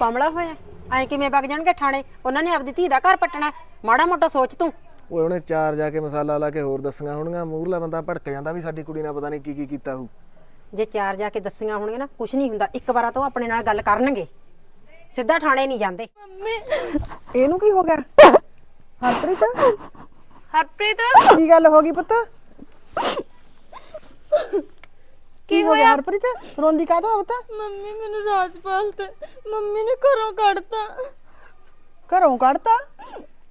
ਕਮਲਾ ਹੋਇਆ। ਐ ਕਿਵੇਂ ਵਗ ਜਾਣਗੇ ਥਾਣੇ ਉਹਨਾਂ ਨੇ ਆਪਦੀ ਧੀ ਦਾ ਘਰ ਪੱਟਣਾ। ਮਾੜਾ ਮੋਟਾ ਸੋਚ ਤੂੰ। ਓਏ ਉਹਨੇ ਚਾਰ ਜਾ ਕੇ ਮਸਾਲਾ ਲਾ ਕੇ ਹੋਰ ਦੱਸੀਆਂ ਹੋਣਗੀਆਂ। ਮੂਹਰਲਾ ਬੰਦਾ ਭੜਕ ਜਾਂਦਾ ਵੀ ਸਾਡੀ ਕੁੜੀ ਨਾਲ ਪਤਾ ਨਹੀਂ ਕੀ ਕੀ ਕੀਤਾ ਹੋਊ। ਜੇ ਚਾਰ ਜਾ ਕੇ ਦੱਸੀਆਂ ਹੋਣਗੀਆਂ ਨਾ ਕੁਝ ਨਹੀਂ ਹੁੰਦਾ। ਇੱਕ ਵਾਰਾ ਤਾਂ ਉਹ ਆਪਣੇ ਨਾਲ ਗੱਲ ਕਰਨਗੇ। ਸਿੱਧਾ ਥਾਣੇ ਨਹੀਂ ਜਾਂਦੇ। ਇਹਨੂੰ ਕੀ ਹੋ ਗਿਆ? ਹਰਪ੍ਰੀਤ? ਹਰਪ੍ਰੀਤ? ਕੀ ਗੱਲ ਹੋ ਗਈ ਪੁੱਤ? ਕੀ ਹੋ ਗਿਆ ਹਰਪ੍ਰੀਤ? ਰੋਂਦੀ ਕਾਹਤੋਂ ਆ ਪੁੱਤ? ਮੰਮੀ ਮੈਨੂੰ ਰਾਜਪਾਲ ਤੇ ਮੰਮੀ ਨੇ ਘਰੋਂ ਕੱਢਤਾ। ਘਰੋਂ ਕੱਢਤਾ?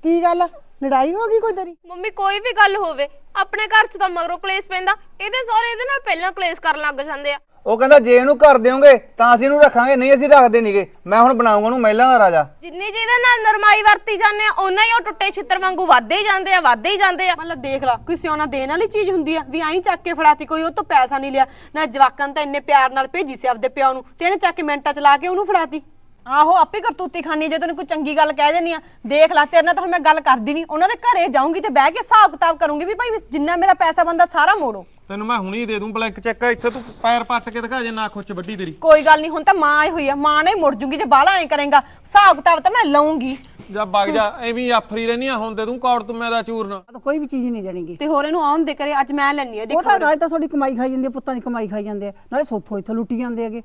ਕੀ ਗੱਲ? ਲੜਾਈ ਹੋ ਗਈ ਕੋਈ ਤੇਰੀ? ਮੰਮੀ ਕੋਈ ਵੀ ਗੱਲ ਹੋਵੇ ਆਪਣੇ ਘਰ 'ਚ ਤਾਂ ਮਗਰੋਂ ਕਲੇਸ਼ ਪੈਂਦਾ। ਇਹਦੇ ਸਹੁਰੇ ਇਹਦੇ ਨਾਲ ਪਹਿਲਾਂ ਕਲੇਸ਼ ਕਰਨ ਲੱਗ ਜਾਂਦੇ ਆ। ਉਹ ਕਹਿੰਦਾ ਜੇ ਇਹਨੂੰ ਘਰ ਦਿਓਗੇ ਤਾਂ ਅਸੀਂ ਇਹਨੂੰ ਰੱਖਾਂਗੇ ਨਹੀਂ ਅਸੀਂ ਰੱਖਦੇ ਨਹੀਂਗੇ ਮੈਂ ਹੁਣ ਬਣਾਉਂਗਾ ਉਹਨੂੰ ਮਹਿਲਾਂ ਦਾ ਰਾਜਾ। ਜਿੰਨੀ ਜਿਹਦੇ ਨਾਲ ਨਰਮਾਈ ਵਰਤੀ ਜਾਂਦੇ ਆ ਉਹਨਾਂ ਹੀ ਉਹ ਟੁੱਟੇ ਛਿੱਤਰ ਵਾਂਗੂ ਵੱਧਦੇ ਹੀ ਜਾਂਦੇ ਆ ਵੱਧਦੇ ਹੀ ਜਾਂਦੇ ਆ। ਮਤਲਬ ਦੇਖ ਲਾ ਕੋਈ ਸਿਉਣਾ ਦੇਣ ਵਾਲੀ ਚੀਜ਼ ਹੁੰਦੀ ਆ ਵੀ ਐਂ ਚੱਕ ਕੇ ਫੜਾਤੀ ਕੋਈ ਉਹ ਤੋਂ ਪੈਸਾ ਨਹੀਂ ਲਿਆ। ਨਾ ਜਵਾਕਾਂ ਨੂੰ ਤਾਂ ਇੰਨੇ ਪਿਆਰ ਨਾਲ ਭੇਜੀ ਸੀ ਆਪਦੇ ਪਿਓ ਨੂੰ ਤੇ ਇਹਨੇ ਚੱਕ ਕੇ ਮਿੰਟਾਂ ਚ ਲਾ ਕੇ ਉਹਨੂੰ ਫੜਾਤੀ। ਆਹੋ ਆਪੇ ਕਰਤੂਤੀ ਖਾਣੀ ਜੇ ਤੈਨੂੰ ਕੋਈ ਚੰਗੀ ਗੱਲ ਕਹਿ ਦੇਣੀ ਆ। ਦੇਖ ਲੈ ਤੇਰੇ ਨਾਲ ਤਾਂ ਹੁਣ ਮੈਂ ਗੱਲ ਕਰਦੀ ਨਹੀਂ ਉਹਨਾਂ ਦੇ ਘਰੇ ਜਾਊਂਗੀ ਤੇ ਬਹਿ ਕੇ ਹਿਸਾਬ ਕਿਤਾਬ ਕਰੂੰਗੀ ਵੀ ਭਾਈ ਜਿੰਨਾ ਮੇਰਾ ਪੈਸਾ ਬੰਦਾ ਸਾਰਾ ਮੋੜੋ। ਤੈਨੂੰ ਮੈਂ ਹੁਣੀ ਦੇ ਦੂੰ ਬਲੈਂਕ ਚੈੱਕ ਇੱਥੇ ਤੂੰ ਪੈਰ ਪੱਟ ਕੇ ਦਿਖਾ ਜੇ ਨਾ ਖੁੱਚ ਵੱਡੀ ਤੇਰੀ। ਕੋਈ ਗੱਲ ਨਹੀਂ ਹੁਣ ਤਾਂ ਮਾਂ ਆਈ ਹੋਈ ਆ ਮਾਂ ਨੇ ਮੁੜ ਜੂਗੀ ਜੇ ਬਾਹਲਾ ਐਂ ਕਰੇਗਾ ਹਿਸਾਬ ਕਿਤਾਬ ਤਾਂ ਮੈਂ ਲਊਂਗੀ। ਜਾ ਵਗ ਜਾ ਐਵੇਂ ਆਫਰੀ ਰਹਿਨੀ ਆ ਹੁਣ ਦੇ ਦੂੰ ਕੌੜ ਤੁਮੇ ਦਾ ਚੂਰਨ। ਤਾਂ ਕੋਈ ਵੀ ਚੀਜ਼ ਨਹੀਂ ਦੇਣੀਗੀ ਤੇ ਹੋਰ ਇਹਨੂੰ ਆਉਣ ਦੇ ਕਰੇ ਅੱਜ ਮੈਂ ਲੈਣੀ ਆ ਉਹ ਦੇਖੋ ਤਾਂ ਨਾਲੇ ਤਾਂ ਤੁਹਾਡੀ ਕਮਾਈ ਖਾਈ ਜਾਂਦੀ ਹੈ ਪੁੱਤਾਂ ਦੀ ਕਮਾਈ ਖਾਈ ਜਾਂਦੇ ਆ ਨਾਲੇ ਸੋਥੋਂ ਇੱਥੋਂ ਲੁੱਟੀ ਜਾਂਦੇ ਹੈਗੇ।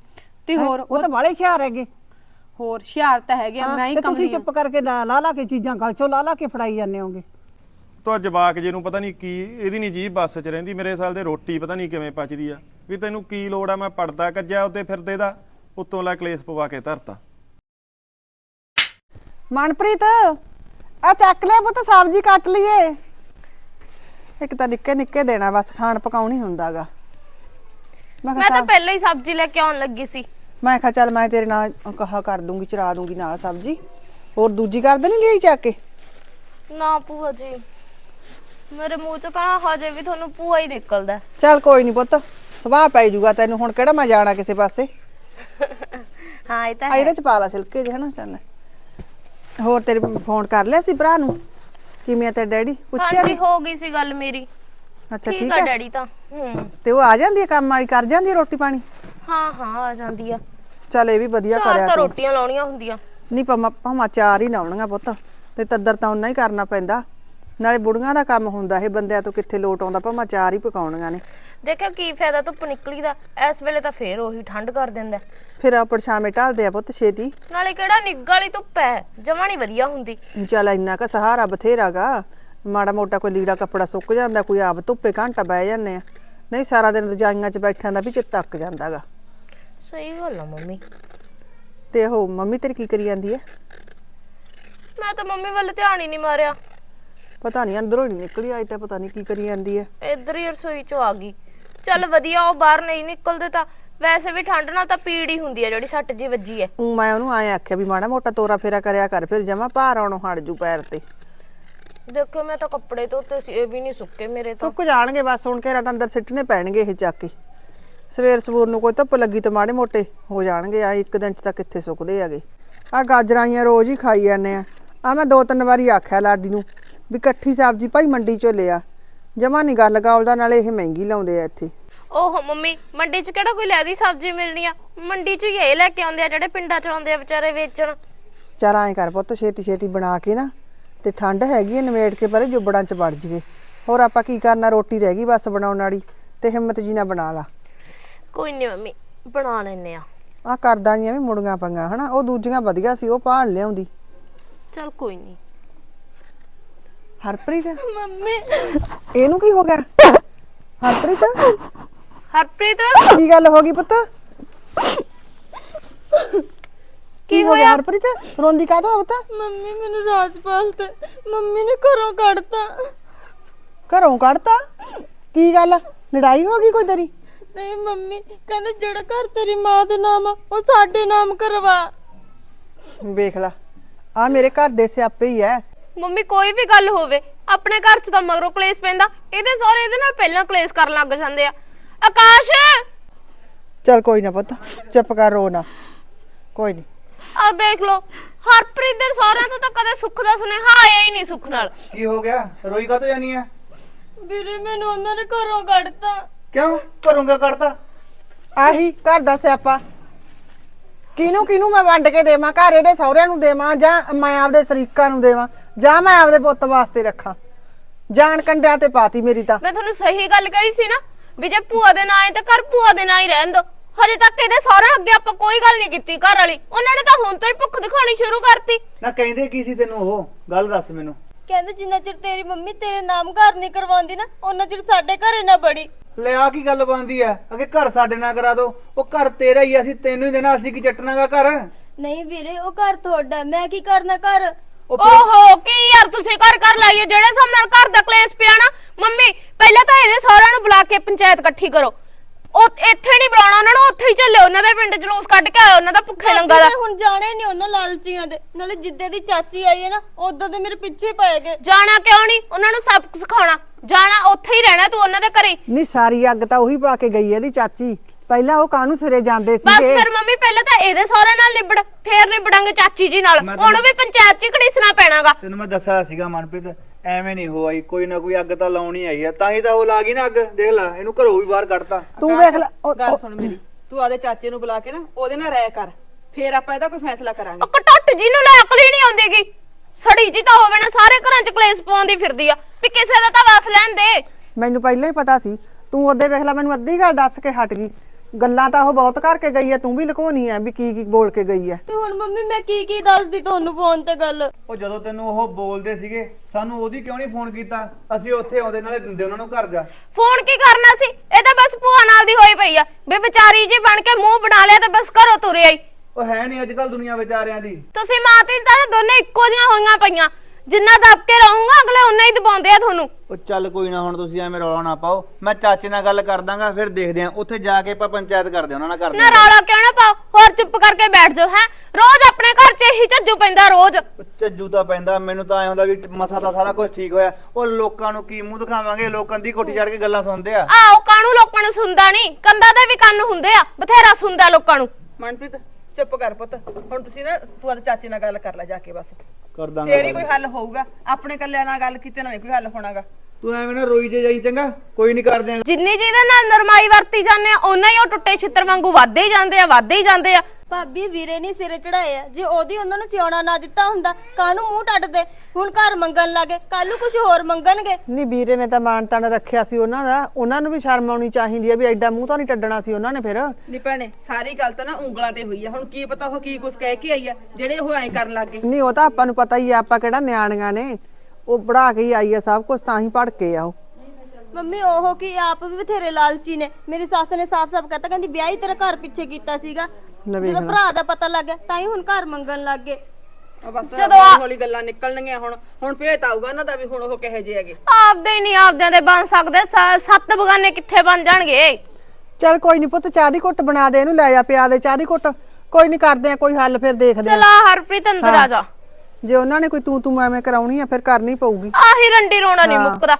ਤੇ ਹੈਂ? ਹੋਰ ਉਹ ਤਾਂ ਬਾਲੇ ਹੁਸ਼ਿਆਰ ਹੈਗੇ। ਹੋਰ ਹੁਸ਼ਿਆਰ ਤਾਂ ਹੈਗੇ ਆ ਮੈਂ ਹੀ ਤੇ ਤੁਸੀਂ ਚੁੱਪ ਕਰਕੇ ਲਾ ਲਾ ਲਾ ਕੇ ਚੀਜ਼ਾਂ ਗਲ ਚੋਂ ਲਾ ਲਾ ਕੇ ਫੜਾਈ ਜਾਂਦੇ ਹੋਗੇ। ਤੋ ਜਵਾਕ ਜੇ ਨੂੰ ਪਤਾ ਨਹੀਂ ਕੀ ਇਹਦੀ ਨਹੀਂ ਜੀਭ ਬੱਸ 'ਚ ਰਹਿੰਦੀ ਮੇਰੇ ਸਾਲ ਦੇ ਰੋਟੀ ਪਤਾ ਨਹੀਂ ਕਿਵੇਂ ਪਚਦੀ ਆ। ਵੀ ਤੈਨੂੰ ਕੀ ਲੋੜ ਆ ਮੈਂ ਪੜਦਾ ਕੱਜਿਆ ਉੱਤੇ ਫਿਰਦੇ ਦਾ ਉੱਤੋਂ ਲੈ ਕਲੇਸ਼ ਪਵਾ ਕੇ ਧਰਤਾ। ਮਨਪ੍ਰੀਤ ਆ ਚੱਕ ਲੈ ਪੁੱਤ ਸਬਜ਼ੀ ਕੱਟ ਲਈਏ। ਇੱਕ ਤਾਂ ਨਿੱਕੇ ਨਿੱਕੇ ਦੇਣਾ ਬਸ ਖਾਣ ਪਕਾਉਣੀ ਹੁੰਦਾਗਾ। ਮੈਂ ਮੈਂ ਕਿਹਾ ਤਾਂ ਪਹਿਲਾਂ ਹੀ ਸਬਜ਼ੀ ਲੈ ਕੇ ਆਉਣ ਲੱਗੀ ਸੀ। ਮੈਂ ਕਿਹਾ ਚੱਲ ਮੈਂ ਤੇਰੇ ਨਾਲ ਕਹਾ ਕਰ ਦੂੰਗੀ ਚਰਾ ਦੂੰਗੀ ਨਾਲ ਸਬਜ਼ੀ। ਹੋਰ ਦੂਜੀ ਕਰ ਦੇਣੀ ਲਈ ਚੱਕ ਕੇ? ਨਾ ਭੂਆ ਜੀ। ਮੇਰੇ ਮੂੰਹ 'ਚ ਤਾਂ ਹਜੇ ਵੀ ਤੁਹਾਨੂੰ ਭੂਆ ਹੀ ਨਿਕਲਦਾ। ਚੱਲ ਕੋਈ ਨਹੀਂ ਪੁੱਤ ਸੁਭਾਅ ਪੈ ਜਾਊਗਾ ਤੈਨੂੰ ਹੁਣ ਕਿਹੜਾ ਮੈਂ ਜਾਣਾ ਕਿਸੇ ਪਾਸੇ? ਹਾਂ ਇਹ ਤਾਂ ਆ ਇਹਦੇ ਚ ਪਾ ਲਾ ਛਿਲਕੇ ਜਿਹੇ ਹਨਾ ਚੱਲ। ਹੋਰ ਤੇਰੇ ਫੋਨ ਕਰ ਲਿਆ ਸੀ ਭਰਾ ਨੂੰ? ਕਿਵੇਂ ਆ ਤੇਰਾ ਡੈਡੀ? ਪੁੱਛਿਆ ਹਾਂਜੀ ਨੀ? ਹੋ ਗਈ ਸੀ ਗੱਲ ਮੇਰੀ। ਅੱਛਾ ਠੀਕ ਆ ਹੈ ਡੈਡੀ ਤਾਂ ਹੂੰ। ਤੇ ਉਹ ਆ ਜਾਂਦੀ ਹੈ ਕੰਮ ਵਾਲੀ ਕਰ ਜਾਂਦੀ ਹੈ ਰੋਟੀ ਪਾਣੀ? ਹਾਂ ਹਾਂ ਆ ਜਾਂਦੀ ਆ। ਚੱਲ ਇਹ ਵੀ ਵਧੀਆ ਚਾਰ ਕਰਿਆ ਤਾਂ ਤੂੰ ਰੋਟੀਆਂ ਲਾਉਣੀਆਂ ਹੁੰਦੀਆਂ। ਨਹੀਂ ਪਮਾ ਭਾਵੇਂ ਚਾਰ ਹੀ ਲਾਉਣੀਆਂ ਪੁੱਤ ਤੇ ਤੱਦਰ ਤਾਂ ਉਹਨਾਂ ਹੀ ਕਰਨਾ ਪੈਂਦਾ। ਨਾਲੇ ਬੁੜੀਆਂ ਦਾ ਕੰਮ ਹੁੰਦਾ ਇਹ ਬੰਦਿਆਂ ਤੋਂ ਕਿੱਥੇ ਲੋਟ ਆਉਂਦਾ ਭਾਵੇਂ ਚਾਰ ਹੀ ਪਕਾਉਣੀਆਂ ਨੇ। ਦੇਖਿਆ ਕੀ ਫਾਇਦਾ ਧੁੱਪ ਨਿਕਲੀ ਦਾ ਇਸ ਵੇਲੇ ਤਾਂ ਫੇਰ ਉਹੀ ਠੰਡ ਕਰ ਦਿੰਦਾ। ਫਿਰ ਆ ਪਰਛਾਵੇਂ ਢਾਲਦੇ ਆ ਪੁੱਤ ਛੇਤੀ। ਨਾਲੇ ਕਿਹੜਾ ਨਿੱਗ ਵਾਲੀ ਧੁੱਪ ਹੈ ਜਮਾ ਨਹੀਂ ਵਧੀਆ ਹੁੰਦੀ। ਚੱਲ ਇੰਨਾ ਕ ਸਹਾਰਾ ਬਥੇਰਾਗਾ ਮਾੜਾ ਮੋਟਾ ਕੋਈ ਲੀੜਾ ਕੱਪੜਾ ਸੁੱਕ ਜਾਂਦਾ ਕੋਈ ਆਪ ਧੁੱਪੇ ਘੰਟਾ ਬਹਿ ਜਾਂਦੇ ਆ। ਨਹੀਂ ਸਾਰਾ ਦਿਨ ਰਜਾਈਆਂ 'ਚ ਬੈਠਿਆਂ ਦਾ ਵੀ ਚਿੱਤ ਅੱਕ ਜਾਂਦਾਗਾ ਸਹੀ ਗੱਲ ਆ ਮੰਮੀ। ਤੇ ਉਹ ਮੰਮੀ ਤੇਰੀ ਕੀ ਕਰੀ ਜਾਂਦੀ ਹੈ ਮੈਂ ਤਾਂ ਮੰਮੀ ਵੱਲ ਧਿਆਨ ਹੀ ਨਹੀਂ ਮਾਰਿਆ। ਪਤਾ ਨਹੀਂ ਅੰਦਰੋਂ ਨਹੀਂ ਨਿਕਲੀ ਆਈ ਤਾਂ ਪਤਾ ਨਹੀਂ ਕੀ ਕਰੀ ਜਾਂਦੀ ਹੈ ਇੱਧਰ ਹੀ ਰਸੋਈ ਚੋਂ ਆ ਗਈ। ਚੱਲ ਵਧੀਆ ਉਹ ਬਾਹਰ ਨਹੀਂ ਨਿਕਲਦੇ ਤਾਂ ਵੈਸੇ ਵੀ ਠੰਡ ਨਾਲ ਤਾਂ ਪੀੜ ਹੀ ਹੁੰਦੀ ਹੈ ਜਿਹੜੀ ਸੱਟ ਜੀ ਵੱਜੀ ਹੈ ਊਂ ਮੈਂ ਉਹਨੂੰ ਆਏ ਆਖਿਆ ਵੀ ਮਾੜਾ ਮੋਟਾ ਤੋਰਾ ਫੇਰਾ ਕਰਿਆ ਕਰ ਫਿਰ ਜਮਾ ਭਾਰ ਆਉਣੋਂ ਹਟ ਜੂ ਪੈਰ ਤੇ। ਦੇਖੋ ਮੈਂ ਤਾਂ ਕੱਪੜੇ ਧੋਤੇ ਸੀ ਇਹ ਵੀ ਨਹੀਂ ਸੁੱਕੇ ਮੇਰੇ ਤੋਂ। ਸੁੱਕ ਜਾਣਗੇ ਬਸ ਹੁਣ ਘੇਰਾ ਤਾਂ ਅੰਦਰ ਸਿੱਟਨੇ ਪੈਣਗੇ ਇਹ ਚੱਕ ਕੇ। ਸਵੇਰ ਸਵੇਰ ਨੂੰ ਕੋਈ ਧੁੱਪ ਲੱਗੀ ਤਾਂ ਮਾੜੇ ਮੋਟੇ ਹੋ ਜਾਣਗੇ ਆ ਇੱਕ ਦਿਨ ਚ ਤਾਂ ਕਿੱਥੇ ਸੁੱਕਦੇ ਹੈਗੇ। ਆ ਗਾਜਰਾਂਆਂ ਰੋਜ਼ ਹੀ ਖਾਈ ਜਾਂਦੇ ਆ। ਆ ਮੈਂ ਦੋ ਤਿੰਨ ਵਾਰੀ ਆਖਿਆ ਲਾਡੀ ਨੂੰ ਵੀ ਇਕੱਠੀ ਸਬਜ਼ੀ ਭਾਈ ਮੰਡੀ ਚੋਂ ਲਿਆ। ਜਮਾ ਨਹੀਂ ਗੱਲ ਗਾਉਲਦਾ ਨਾਲੇ ਇਹ ਮਹਿੰਗੀ ਲਾਉਂਦੇ ਆ ਇੱਥੇ। ਓਹ ਮੰਮੀ ਮੰਡੀ 'ਚ ਕਿਹੜਾ ਕੋਈ ਲੈਦੀ ਸਬਜ਼ੀ ਮਿਲਣੀ ਆ? ਮੰਡੀ 'ਚ ਹੀ ਇਹ ਲੈ ਕੇ ਆਉਂਦੇ ਆ ਜਿਹੜੇ ਪਿੰਡਾਂ 'ਚ ਆਉਂਦੇ ਆ ਵਿਚਾਰੇ ਵੇਚਣ। ਚੱਲ ਐਂ ਕਰ ਪੁੱਤ ਛੇਤੀ ਛੇਤੀ ਬਣਾ ਕੇ ਨਾ ਤੇ ਠੰਡ ਹੈਗੀ ਹੈ ਨਵੇੜ ਕੇ ਪਰੇ ਜੁਬੜਾਂ ਚ ਵੜ ਜਵੇ ਹੋਰ ਆਪਾਂ ਕੀ ਕਰਨਾ ਰੋਟੀ ਰਹਿ ਗਈ ਬਸ ਬਣਾਉਣ ਵਾਲੀ ਤੇ ਹਿੰਮਤ ਜੀ ਨਾਲ ਬਣਾ ਲਾ। ਕੋਈ ਨਹੀਂ ਮੰਮੀ ਬਣਾ ਲੈਨੇ ਆ। ਆ ਕਰਦਾਨੀਆਂ ਵੀ ਮੁੜੀਆਂ ਪੰਗਾ ਹਨਾ? ਉਹ ਦੂਜੀਆਂ ਵਧੀਆ ਸੀ ਉਹ ਭਾਲ ਲਿਆਉਂਦੀ। ਚੱਲ ਕੋਈ ਨਹੀਂ ਹਰਪ੍ਰੀਤ? ਮੰਮੀ। ਇਹਨੂੰ ਕੀ ਹੋ ਗਿਆ? ਹਰਪ੍ਰੀਤ? ਹਰਪ੍ਰੀਤ? ਕੀ ਗੱਲ ਹੋ ਗਈ ਪੁੱਤ? ਕੀ ਹੋ ਗਿਆ ਹਰਪ੍ਰੀਤ? ਰੋਂਦੀ ਕਾਹਤੋਂ ਪੁੱਤ? ਮੰਮੀ ਮੈਨੂੰ ਰਾਜਪਾਲ ਤੇ ਮੰਮੀ ਨੇ ਘਰੋਂ ਕੱਢਤਾ। ਘਰੋਂ ਕੱਢਤਾ? ਕੀ ਗੱਲ? ਲੜਾਈ ਹੋ ਗਈ ਕੋਈ ਤੇਰੀ? ਨਹੀਂ ਮੰਮੀ ਕਹਿੰਦੇ ਜਿਹੜਾ ਘਰ ਤੇਰੀ ਮਾਂ ਦੇ ਨਾਮ ਆ ਉਹ ਸਾਡੇ ਨਾਮ ਕਰਵਾ। ਵੇਖ ਲੈ ਆ ਮੇਰੇ ਘਰ ਦੇ ਸਿਆਪੇ ਹੀ ਐ। ਮੰਮੀ ਕੋਈ ਵੀ ਗੱਲ ਹੋਵੇ ਆਪਣੇ ਘਰ 'ਚ ਤਾਂ ਮਗਰੋਂ ਕਲੇਸ਼ ਪੈਂਦਾ। ਇਹਦੇ ਸਹੁਰੇ ਇਹਦੇ ਨਾਲ ਪਹਿਲਾਂ ਕਲੇਸ਼ ਕਰਨ ਲੱਗ ਜਾਂਦੇ ਆ। ਆਕਾਸ਼! ਚੱਲ ਕੋਈ ਨਾ ਪੁੱਤ ਚੁੱਪ ਕਰ ਰੋ ਨਾ। ਕੋਈ ਨਹੀਂ ਆ ਦੇਖ ਲੋ ਹਰਪ੍ਰੀਤ ਦੇ ਸਹੁਰਿਆਂ ਤੋਂ ਤਾਂ ਕਦੇ ਸੁੱਖ ਦਾ ਸੁਨੇਹਾ ਆਇਆ ਹੀ ਨਹੀਂ ਸੁੱਖ ਨਾਲ। ਕੀ ਹੋ ਗਿਆ? ਰੋਈ ਕਾ ਜਾਨੀ ਹੈ ਵੀਰੇ ਮੈਨੂੰ ਉਹਨਾਂ ਨੇ ਘਰੋਂ ਕੱਢਤਾ। ਕਿਉਂ? ਕਰੂੰਗਾ ਕੱਢਤਾ? ਆਹੀ ਘਰ ਦਾ ਸਿਆਪਾ। ਕਿਹਨੂੰ ਕਿਹਨੂੰ ਮੈਂ ਵੰਡ ਕੇ ਦੇਵਾਂ? ਘਰ ਇਹਦੇ ਸਹੁਰਿਆਂ ਨੂੰ ਦੇਵਾਂ ਜਾਂ ਮੈਂ ਆਪਦੇ ਸ਼ਰੀਕਾਂ ਨੂੰ ਦੇਵਾਂ? ਜਾਂ ਮੈਂ ਆਪਦੇ ਪੁੱਤ ਵਾਸਤੇ ਰੱਖਾਂ? ਜਾਨ ਕੰਡਿਆਂ ਤੇ ਪਾਤੀ ਮੇਰੀ ਤਾਂ। ਮੈਂ ਤੁਹਾਨੂੰ ਸਹੀ ਗੱਲ ਕਹੀ ਸੀ ਨਾ ਵੀ ਜੇ ਭੂਆ ਦੇ ਨਾਂ ਹੈ ਤਾਂ ਘਰ ਭੂਆ ਦੇ ਨਾਂ ਹੀ ਰਹਿਣ ਦੋ ਹਜੇ ਤੱਕ ਇਹਦੇ ਸਹੁਰੇ ਅੱਗੇ ਆਪਾਂ ਕੋਈ ਗੱਲ ਨਹੀਂ ਕੀਤੀ ਘਰ ਵਾਲੀ। ਉਹਨਾਂ ਨੇ ਤਾਂ ਹੁਣ ਤੋਂ ਹੀ ਭੁੱਖ ਦਿਖਾਉਣੀ ਸ਼ੁਰੂ ਕਰਤੀ। ਨਾ ਕਹਿੰਦੇ ਕੀ ਸੀ ਤੈਨੂੰ ਉਹ? ਗੱਲ ਦੱਸ ਮੈਨੂੰ। ਕਹਿੰਦੇ ਜਿੰਨਾ ਚਿਰ ਤੇਰੀ ਮੰਮੀ ਤੇਰੇ ਨਾਮ ਘਰ ਨਹੀਂ ਕਰਵਾਉਂਦੀ ਨਾ ਉਹਨਾਂ ਚਿਰ ਸਾਡੇ ਘਰੇ ਨਾ ਬੜੀ। ਲੈ ਆ ਕੀ ਗੱਲ ਬਣਦੀ ਆ ਅਗੇ ਘਰ ਸਾਡੇ ਨਾਲ ਕਰਾ ਦੋ। ਉਹ ਘਰ ਤੇਰਾ ਹੀ ਅਸੀਂ ਤੈਨੂੰ ਹੀ ਦੇਣਾ ਅਸੀਂ ਕੀ ਚੱਟਣਾਗਾ ਘਰ? ਨਹੀਂ ਵੀਰੇ ਉਹ ਘਰ ਤੁਹਾਡਾ ਮੈਂ ਕੀ ਕਰਨਾ ਘਰ? ਉਹ ਫਿਰ- ਓਹੋ ਕੀ ਯਾਰ ਤੁਸੀਂ ਘਰ ਘਰ ਲਾਈਏ? ਜਿਹੜੇ ਨਾਲ ਘਰ ਦਾ ਕਲੇਸ਼ ਪਿਆ ਨਾ ਮੰਮੀ ਪਹਿਲਾਂ ਤਾਂ ਇਹਦੇ ਸਹੁਰਿਆਂ ਨੂੰ ਬੁਲਾ ਕੇ ਪੰਚਾਇਤ ਇਕੱਠੀ ਕਰੋ। ਉਹ ਇੱਥੇ ਨਹੀਂ ਬੁਲਾਉਣਾ ਉਹਨਾਂ ਨੂੰ ਉੱਥੇ ਹੀ ਚੱਲਿਓ ਉਹਨਾਂ ਦੇ ਪਿੰਡ ਜਲੂਸ ਕੱਢ ਕੇ ਆਇਓ ਉਹਨਾਂ ਦਾ ਭੁੱਖੇ ਨੰਗਾ ਦਾ ਮੈਂ ਹੁਣ ਜਾਣੇ ਨਹੀਂ ਉਹਨਾਂ ਲਾਲਚੀਆਂ ਦੇ। ਨਾਲੇ ਜਿੱਦੇ ਦੀ ਚਾਚੀ ਆਈ ਹੈ ਨਾ ਉਦੋਂ ਦੇ ਮੇਰੇ ਪਿੱਛੇ ਪੈ ਗਏ। ਜਾਣਾ ਕਿਉਂ ਨਹੀਂ? ਉਹਨਾਂ ਨੂੰ ਸਬਕ ਸਿਖਾਉਣਾ। ਜਾਣਾ ਉੱਥੇ ਹੀ ਰਹਿਣਾ ਤੂੰ ਉਹਨਾਂ ਦੇ ਘਰੇ। ਨਹੀਂ ਸਾਰੀ ਅੱਗ ਤਾਂ ਉਹੀ ਪਾ ਕੇ ਗਈ ਇਹਦੀ ਚਾਚੀ। ਪਹਿਲਾਂ ਉਹ ਕਾਹਨੂੰ ਸਿਰੇ ਜਾਂਦੇ ਬਸ ਸੀਗੇ? ਫਿਰ ਮੰਮੀ ਪਹਿਲਾਂ ਤਾਂ ਇਹਦੇ ਸਹੁਰੇ ਨਾਲ ਨਿਬੜ ਫੇਰ ਨਿਬੜਾਂਗੇ ਚਾਚੀ ਜੀ ਨਾਲ। ਮੈਂ ਤਾਂ- ਉਹਨੂੰ ਵੀ ਪੰਚਾਇਤ ਚ ਹੀ ਘੜੀਸਣਾ ਪੈਣਾਗਾ। ਤੈਨੂੰ ਮੈਂ ਦੱਸਿਆ ਸੀਗਾ ਮਨਪ੍ਰੀਤ ਐਵੇਂ ਨਹੀਂ ਹੋਈ ਕੋਈ ਨਾ ਕੋਈ ਅੱਗ ਤਾਂ ਲਾਉਣੀ ਆਈ ਆ। ਤਾਂ ਹੀ ਤਾਂ ਉਹ ਲਾ ਗਈ ਨਾ ਅੱਗ ਦੇਖ ਲੈ ਇਹਨੂੰ ਘਰੋਂ ਵੀ ਬਾਹਰ ਕੱਢਤਾ। ਤੂੰ ਵੇਖ ਲੈ ਉਹ- ਗੱਲ ਸੁਣ ਮੇਰੀ ਤੂੰ ਆਦੇ ਚਾਚੇ ਨੂੰ ਬੁਲਾ ਕੇ ਨਾ ਉਹਦੇ ਨਾਲ ਰਾਇ ਕਰ। ਫੇਰ ਆਪਾਂ ਇਹਦਾ ਕੋਈ ਫੈਸਲਾ ਕਰਾਂਗੇ। ਉਹ ਕਟੱਟ ਜੀ ਨੂੰ ਲੈ ਅਕਲ ਹੀ ਨਹੀਂ ਆਉਂਦੀਗੀ ਸੜੀ ਜੀ ਤਾਂ ਹੋਵੇ ਨਾ ਸਾਰੇ ਘਰਾਂ ਚ ਕਲੇਸ਼ ਪਾਉਂਦੀ ਫਿਰਦੀ ਆ ਵੀ ਕਿਸੇ ਦਾ ਤਾਂ ਵਸ ਲੈਣ ਦੇ। ਮੈਨੂੰ ਪਹਿਲਾਂ ਹੀ ਪਤਾ ਸੀ ਤੂੰ ਉਹਦੇ ਵੇਖ ਲੈ ਮੈਨੂੰ ਅੱਧੀ ਗੱਲ ਦੱਸ ਕੇ ਹਟ ਗਈ। ਗੱਲਾਂ ਤਾਂ ਉਹ ਬਹੁਤ ਕਰਕੇ ਗਈ ਐ ਤੂੰ ਵੀ ਲੁਕੋਣੀ ਐ ਵੀ ਕੀ ਕੀ ਬੋਲ ਕੇ ਗਈ ਐ। ਤੇ ਹੁਣ ਮੰਮੀ ਮੈਂ ਕੀ ਕੀ ਦੱਸਦੀ ਤੁਹਾਨੂੰ ਫੋਨ ਤੇ ਗੱਲ? ਉਹ ਜਦੋਂ ਤੈਨੂੰ ਉਹ ਬੋਲਦੇ ਸੀਗੇ ਸਾਨੂੰ ਉਹਦੀ ਕਿਉਂ ਨਹੀਂ ਫੋਨ ਕੀਤਾ? ਅਸੀਂ ਉੱਥੇ ਆਉਂਦੇ ਨਾਲੇ ਦਿੰਦੇ ਉਹਨਾਂ ਨੂੰ ਘਰ ਜਾ। ਫੋਨ ਕੀ ਕਰਨਾ ਸੀ? ਇਹ ਤਾਂ ਬਸ ਭੂਆ ਨਾਲ ਦੀ ਹੋਈ ਪਈ ਆ। ਵੀ ਵਿਚਾਰੀ ਜੀ ਬਣ ਕੇ ਮੂੰਹ ਬਣਾ ਲਿਆ ਤੇ ਬਸ ਘਰੋਂ ਤੁਰੇ ਆਈ। ਉਹ ਹੈ ਨਹੀਂ ਅੱਜ ਕੱਲ ਦੁਨੀਆ ਵਿਚਾਰਿਆਂ ਦੀ। ਤੁਸੀਂ ਮਾਂ ਤੇ ਤਾਂ ਦੋਨੇ ਇੱਕੋ ਜੀਆਂ ਹੋਈਆਂ ਪਈਆਂ। ਜਿੰਨਾ ਦੱਬ ਕੇ ਰਹੂੰਗਾ ਅਗਲੇ ਉਨਾ ਹੀ ਦਬਾਉਂਦੇ ਆ ਤੁਹਾਨੂੰ। ਉਹ ਚੱਲ ਕੋਈ ਨਾ ਹੁਣ ਤੁਸੀਂ ਐਵੇਂ ਰੌਲਾ ਨਾ ਪਾਓ। ਮੈਂ ਚਾਚੇ ਨਾਲ ਗੱਲ ਕਰ ਦਾਂਗਾ ਫਿਰ ਦੇਖਦੇ ਆਂ। ਉੱਥੇ ਜਾ ਕੇ ਆਪਾਂ ਪੰਚਾਇਤ ਕਰਦੇ ਆਂ ਉਹਨਾਂ ਨਾਲ ਕਰਦੇ ਨਾ ਆਂ ਰੌਲਾ ਕਿਉਂ ਨਾ ਪਾਓ? ਹੋਰ ਚੁੱਪ ਕਰਕੇ ਬੈਠ ਜਾਓ ਹੈ? ਰੋਜ਼ ਆਪਣੇ ਘਰ 'ਚ ਇਹੀ ਝੱਜੂ ਪੈਂਦਾ ਰੋਜ਼। ਉਹ ਝੱਜੂ ਤਾਂ ਪੈਂਦਾ ਮੈਨੂੰ ਤਾਂ ਐ ਹੁੰਦਾ ਵੀ ਮਸਾ ਤਾਂ ਸਾਰਾ ਕੁਝ ਠੀਕ ਹੋਇਆ। ਉਹ ਲੋਕਾਂ ਨੂੰ ਕੀ ਮੂੰਹ ਦਿਖਾਵਾਂਗੇ? ਲੋਕਾਂ ਦੀ ਕੋਠੀ ਚੜ ਕੇ ਗੱਲਾਂ ਸੁਣਦੇ ਆ। ਆਓ ਕਾਣੂ ਲੋਕਾਂ ਨੂੰ ਸੁਣਦਾ ਨਹੀਂ? ਕੰਦਾ ਦੇ ਵੀ ਕੰਨ ਹੁੰਦੇ ਆ। ਬਥੇਰਾ ਸੁਣਦਾ ਲੋਕਾਂ ਨੂੰ। ਮਨਪ੍ਰੀਤ ਚੁੱਪ ਕਰ ਪੁੱਤ। ਹੁਣ ਤੁਸੀਂ ਨਾ ਤੂੰ ਆਦੇ ਚਾਚੇ ਨਾਲ ਗੱਲ ਕਰ ਲੈ ਜਾ ਕੇ ਬਸ। ਕਰ ਦਾਂਗਾ ਤੇਰੀ ਕੋਈ ਹੱਲ ਹੋਊਗਾ। ਆਪਣੇ ਕੱਲਿਆਂ ਨਾਲ ਗੱਲ ਕੀਤੇ ਨਾਲ ਨਹੀਂ ਕੋਈ ਹੱਲ ਹੋਣਾਗਾ। ਤੂੰ ਐਵੇਂ ਨਾ ਰੋਈ ਜੇ ਜਾਈ ਚੰਗਾ ਕੋਈ ਨਹੀਂ ਕਰਦੇ ਜਿੰਨੀ ਜਿਹਦੇ ਨਾਲ ਨਰਮਾਈ ਵਰਤੀ ਜਾਂਦੇ ਆ ਓਨਾ ਹੀ ਉਹ ਟੁੱਟੇ ਛਿੱਤਰ ਵਾਂਗੂ ਵੱਧਦੇ ਹੀ ਜਾਂਦੇ ਆ ਵੱਧਦੇ ਹੀ ਜਾਂਦੇ ਆ। ਭਾਬੀ ਵੀਰੇ ਨਹੀਂ ਸਿਰੇ ਚੜਾਏ ਆ। ਜੇ ਉਹਦੀ ਉਹਨਾਂ ਨੂੰ ਸਿਆਉਣਾ ਨਾ ਦਿੱਤਾ ਹੁੰਦਾ ਕਾਹਨੂੰ ਮੂੰਹ ਟੱਟਦੇ? ਹੁਣ ਘਰ ਮੰਗਣ ਲੱਗੇ ਕੱਲ ਨੂੰ ਕੁਝ ਹੋਰ ਮੰਗਣਗੇ। ਨਹੀਂ ਵੀਰੇ ਨੇ ਤਾਂ ਮਾਣ ਤਾਣ ਰੱਖਿਆ ਸੀ ਉਹਨਾਂ ਦਾ। ਉਹਨਾਂ ਨੂੰ ਵੀ ਸ਼ਰਮ ਆਉਣੀ ਚਾਹੀਦੀ ਐ ਵੀ ਐਡਾ ਮੂੰਹ ਤਾਂ ਨਹੀਂ ਟੱਡਣਾ ਸੀ ਉਹਨਾਂ ਨੇ ਫਿਰ। ਨਹੀਂ ਭੈਣੇ ਸਾਰੀ ਗੱਲ ਤਾਂ ਨਾ ਉਂਗਲਾਂ ਤੇ ਹੋਈ ਆ। ਹੁਣ ਕੀ ਪਤਾ ਉਹ ਕੀ ਕੁਝ ਕਹਿ ਕੇ ਆਈ ਆ ਜਿਹੜੇ ਉਹ ਐਂ ਕਰਨ ਲੱਗੇ ਨਹੀਂ ਉਹ ਤਾਂ ਆਪਾਂ ਨੂੰ ਪਤਾ ਹੀ ਆ ਆਪਾਂ ਕਿਹੜਾ ਨਿਆਣੀਆਂ ਨੇ। ਉਹ ਬੜਾ ਕੇ ਹੀ ਆਈ ਐ ਸਭ ਕੁਝ ਤਾਂ ਹੀ ਭੜ ਕੇ ਆ ਉਹ। ਮੰਮੀ ਉਹ ਕੀ ਆਪ ਵੀ ਬਥੇਰੇ ਲਾਲਚੀ ਨੇ। ਮੇਰੀ ਸੱਸ ਨੇ ਸਾਫ਼-ਸਾਫ਼ ਕਹਤਾ ਕਹਿੰਦੀ ਵਿਆਹ ਹੀ ਤੇਰਾ ਘਰ ਪਿੱਛੇ ਕੀਤਾ ਸੀਗਾ। ਲੈ ਵੇਖ ਜਦੋਂ ਭਰਾ ਦਾ ਪਤਾ ਲੱਗ ਗਿਆ ਤਾਂ ਹੀ ਹੁਣ ਘਰ ਮੰਗਣ ਲੱਗ ਗਏ। ਆ ਬਸ ਜਦੋਂ ਹੌਲੀ ਗੱਲਾਂ ਨਿਕਲਣਗੀਆਂ ਹੁਣ ਹੁਣ ਭੇਤ ਆਊਗਾ ਇਹਨਾਂ ਦਾ ਵੀ ਹੁਣ ਉਹ ਕਹੇ ਜੇ ਹੈਗੇ। ਆਪਦੇ ਹੀ ਨਹੀਂ ਆਪਦਿਆਂ ਦੇ ਬਣ ਸਕਦੇ ਸ- ਸੱਤ ਬਗਾਨੇ ਕਿੱਥੇ ਬਣ ਜਾਣਗੇ? ਚੱਲ ਕੋਈ ਨਹੀਂ ਪੁੱਤ ਚਾਹ ਦੀ ਘੁੱਟ ਬਣਾ ਦੇ ਇਹਨੂੰ ਲੈ ਜਾ ਪਿਆ ਦੇ ਚਾਹ ਦੀ ਘੁੱਟ। ਕੋਈ ਨਹੀਂ ਕਰਦੇ ਆ ਕੋਈ ਹੱਲ ਫਿਰ ਦੇਖਦੇ ਆ। ਚਲਾ ਹਰਪ੍ਰੀਤ ਅੰਦਰ ਆ ਜਾ। ਜੇ ਉਹਨਾਂ ਨੇ ਕੋਈ ਤੂੰ ਤੂੰ ਐਵੇਂ ਕਰਾਉਣੀ ਆ ਫਿਰ ਕਰਨੀ ਪਊਗੀ। ਆਹੀ ਰੰਡੀ ਰੋਣਾ ਨਹੀਂ ਮੁੱਕਦਾ।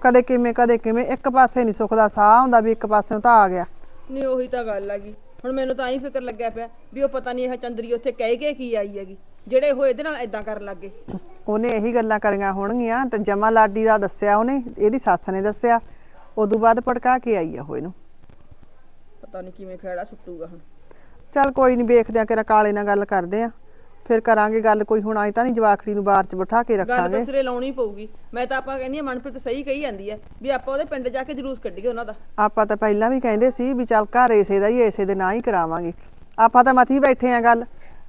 ਕਦੇ ਕਿਵੇਂ ਕਦੇ ਕਿਵੇਂ ਇੱਕ ਪਾਸੇ ਨਹੀਂ ਸੁੱਕਦਾ ਸਾਹ ਹੁੰਦਾ ਵੀ ਇੱਕ ਪਾਸੇ ਤਾਂ ਆ ਗਿਆ। ਨਹੀਂ ਉਹੀ ਤਾਂ ਗੱਲ ਹੈਗੀ ਹੁਣ ਮੈਨੂੰ ਤਾਂ ਐਂ ਫਿਕਰ ਲੱਗਿਆ ਪਿਆ ਵੀ ਉਹ ਪਤਾ ਨਹੀਂ ਇਹ ਚੰਦਰੀ ਉੱਥੇ ਕਹਿ ਕੇ ਕੀ ਆਈ ਹੈਗੀ ਜਿਹੜੇ ਉਹ ਇਹਦੇ ਨਾਲ ਐਦਾਂ ਕਰਨ ਲੱਗੇ। ਉਹਨੇ ਇਹੀ ਗੱਲਾਂ ਕਰੀਆਂ ਹੋਣਗੀਆਂ ਤੇ ਜਮਾ ਲਾਡੀ ਦਾ ਦੱਸਿਆ ਉਹਨੇ ਇਹਦੀ ਸੱਸ ਨੇ ਦੱਸਿਆ। ਉਦੋਂ ਬਾਅਦ ਭੜਕਾ ਕੇ ਆਈ ਆ ਉਹ ਇਹਨੂੰ। ਪਤਾ ਨਹੀਂ ਕਿਵੇਂ ਖੇੜਾ ਸੁੱਟੂਗਾ ਹੁਣ। ਚੱਲ ਕੋਈ ਨਹੀਂ ਵੇਖਦੇ ਆ ਕਿਰਾ ਕਾਲੇ ਨਾਲ ਗੱਲ ਕਰਦੇ ਆ। ਫਿਰ ਕਰਾਂਗੇ ਗੱਲ ਕੋਈ ਹੁਣ ਆਈ ਤਾਂ ਨਹੀਂ ਜਵਾਕੜੀ ਨੂੰ ਬਾਹਰ ਚ ਬਿਠਾ ਕੇ ਗੱਲ ਤਾਂ ਸਿਰੇ ਲਾਉਣੀ ਪਊਗੀ। ਮੈਂ ਤਾਂ ਆਪਾਂ ਕਹਿੰਦੀ ਆ ਮਨਪ੍ਰੀਤ ਸਹੀ ਕਹੀ ਜਾਂਦੀ ਹੈ ਵੀ ਆਪਾਂ ਉਹਦੇ ਪਿੰਡ ਜਾ ਕੇ ਜਲੂਸ ਕੱਢੀਏ ਉਹਨਾਂ ਦਾ। ਆਪਾਂ ਤਾਂ ਪਹਿਲਾਂ ਵੀ ਕਹਿੰਦੇ ਸੀ ਵੀ ਚੱਲ ਘਰ ਏਸੇ ਦਾ ਹੀ ਏਸੇ ਦੇ ਨਾਂ ਹੀ ਕਰਾਵਾਂਗੇ। ਆਪਾਂ ਤਾਂ ਮਥੀ ਬੈਠੇ ਆ ਗੱਲ।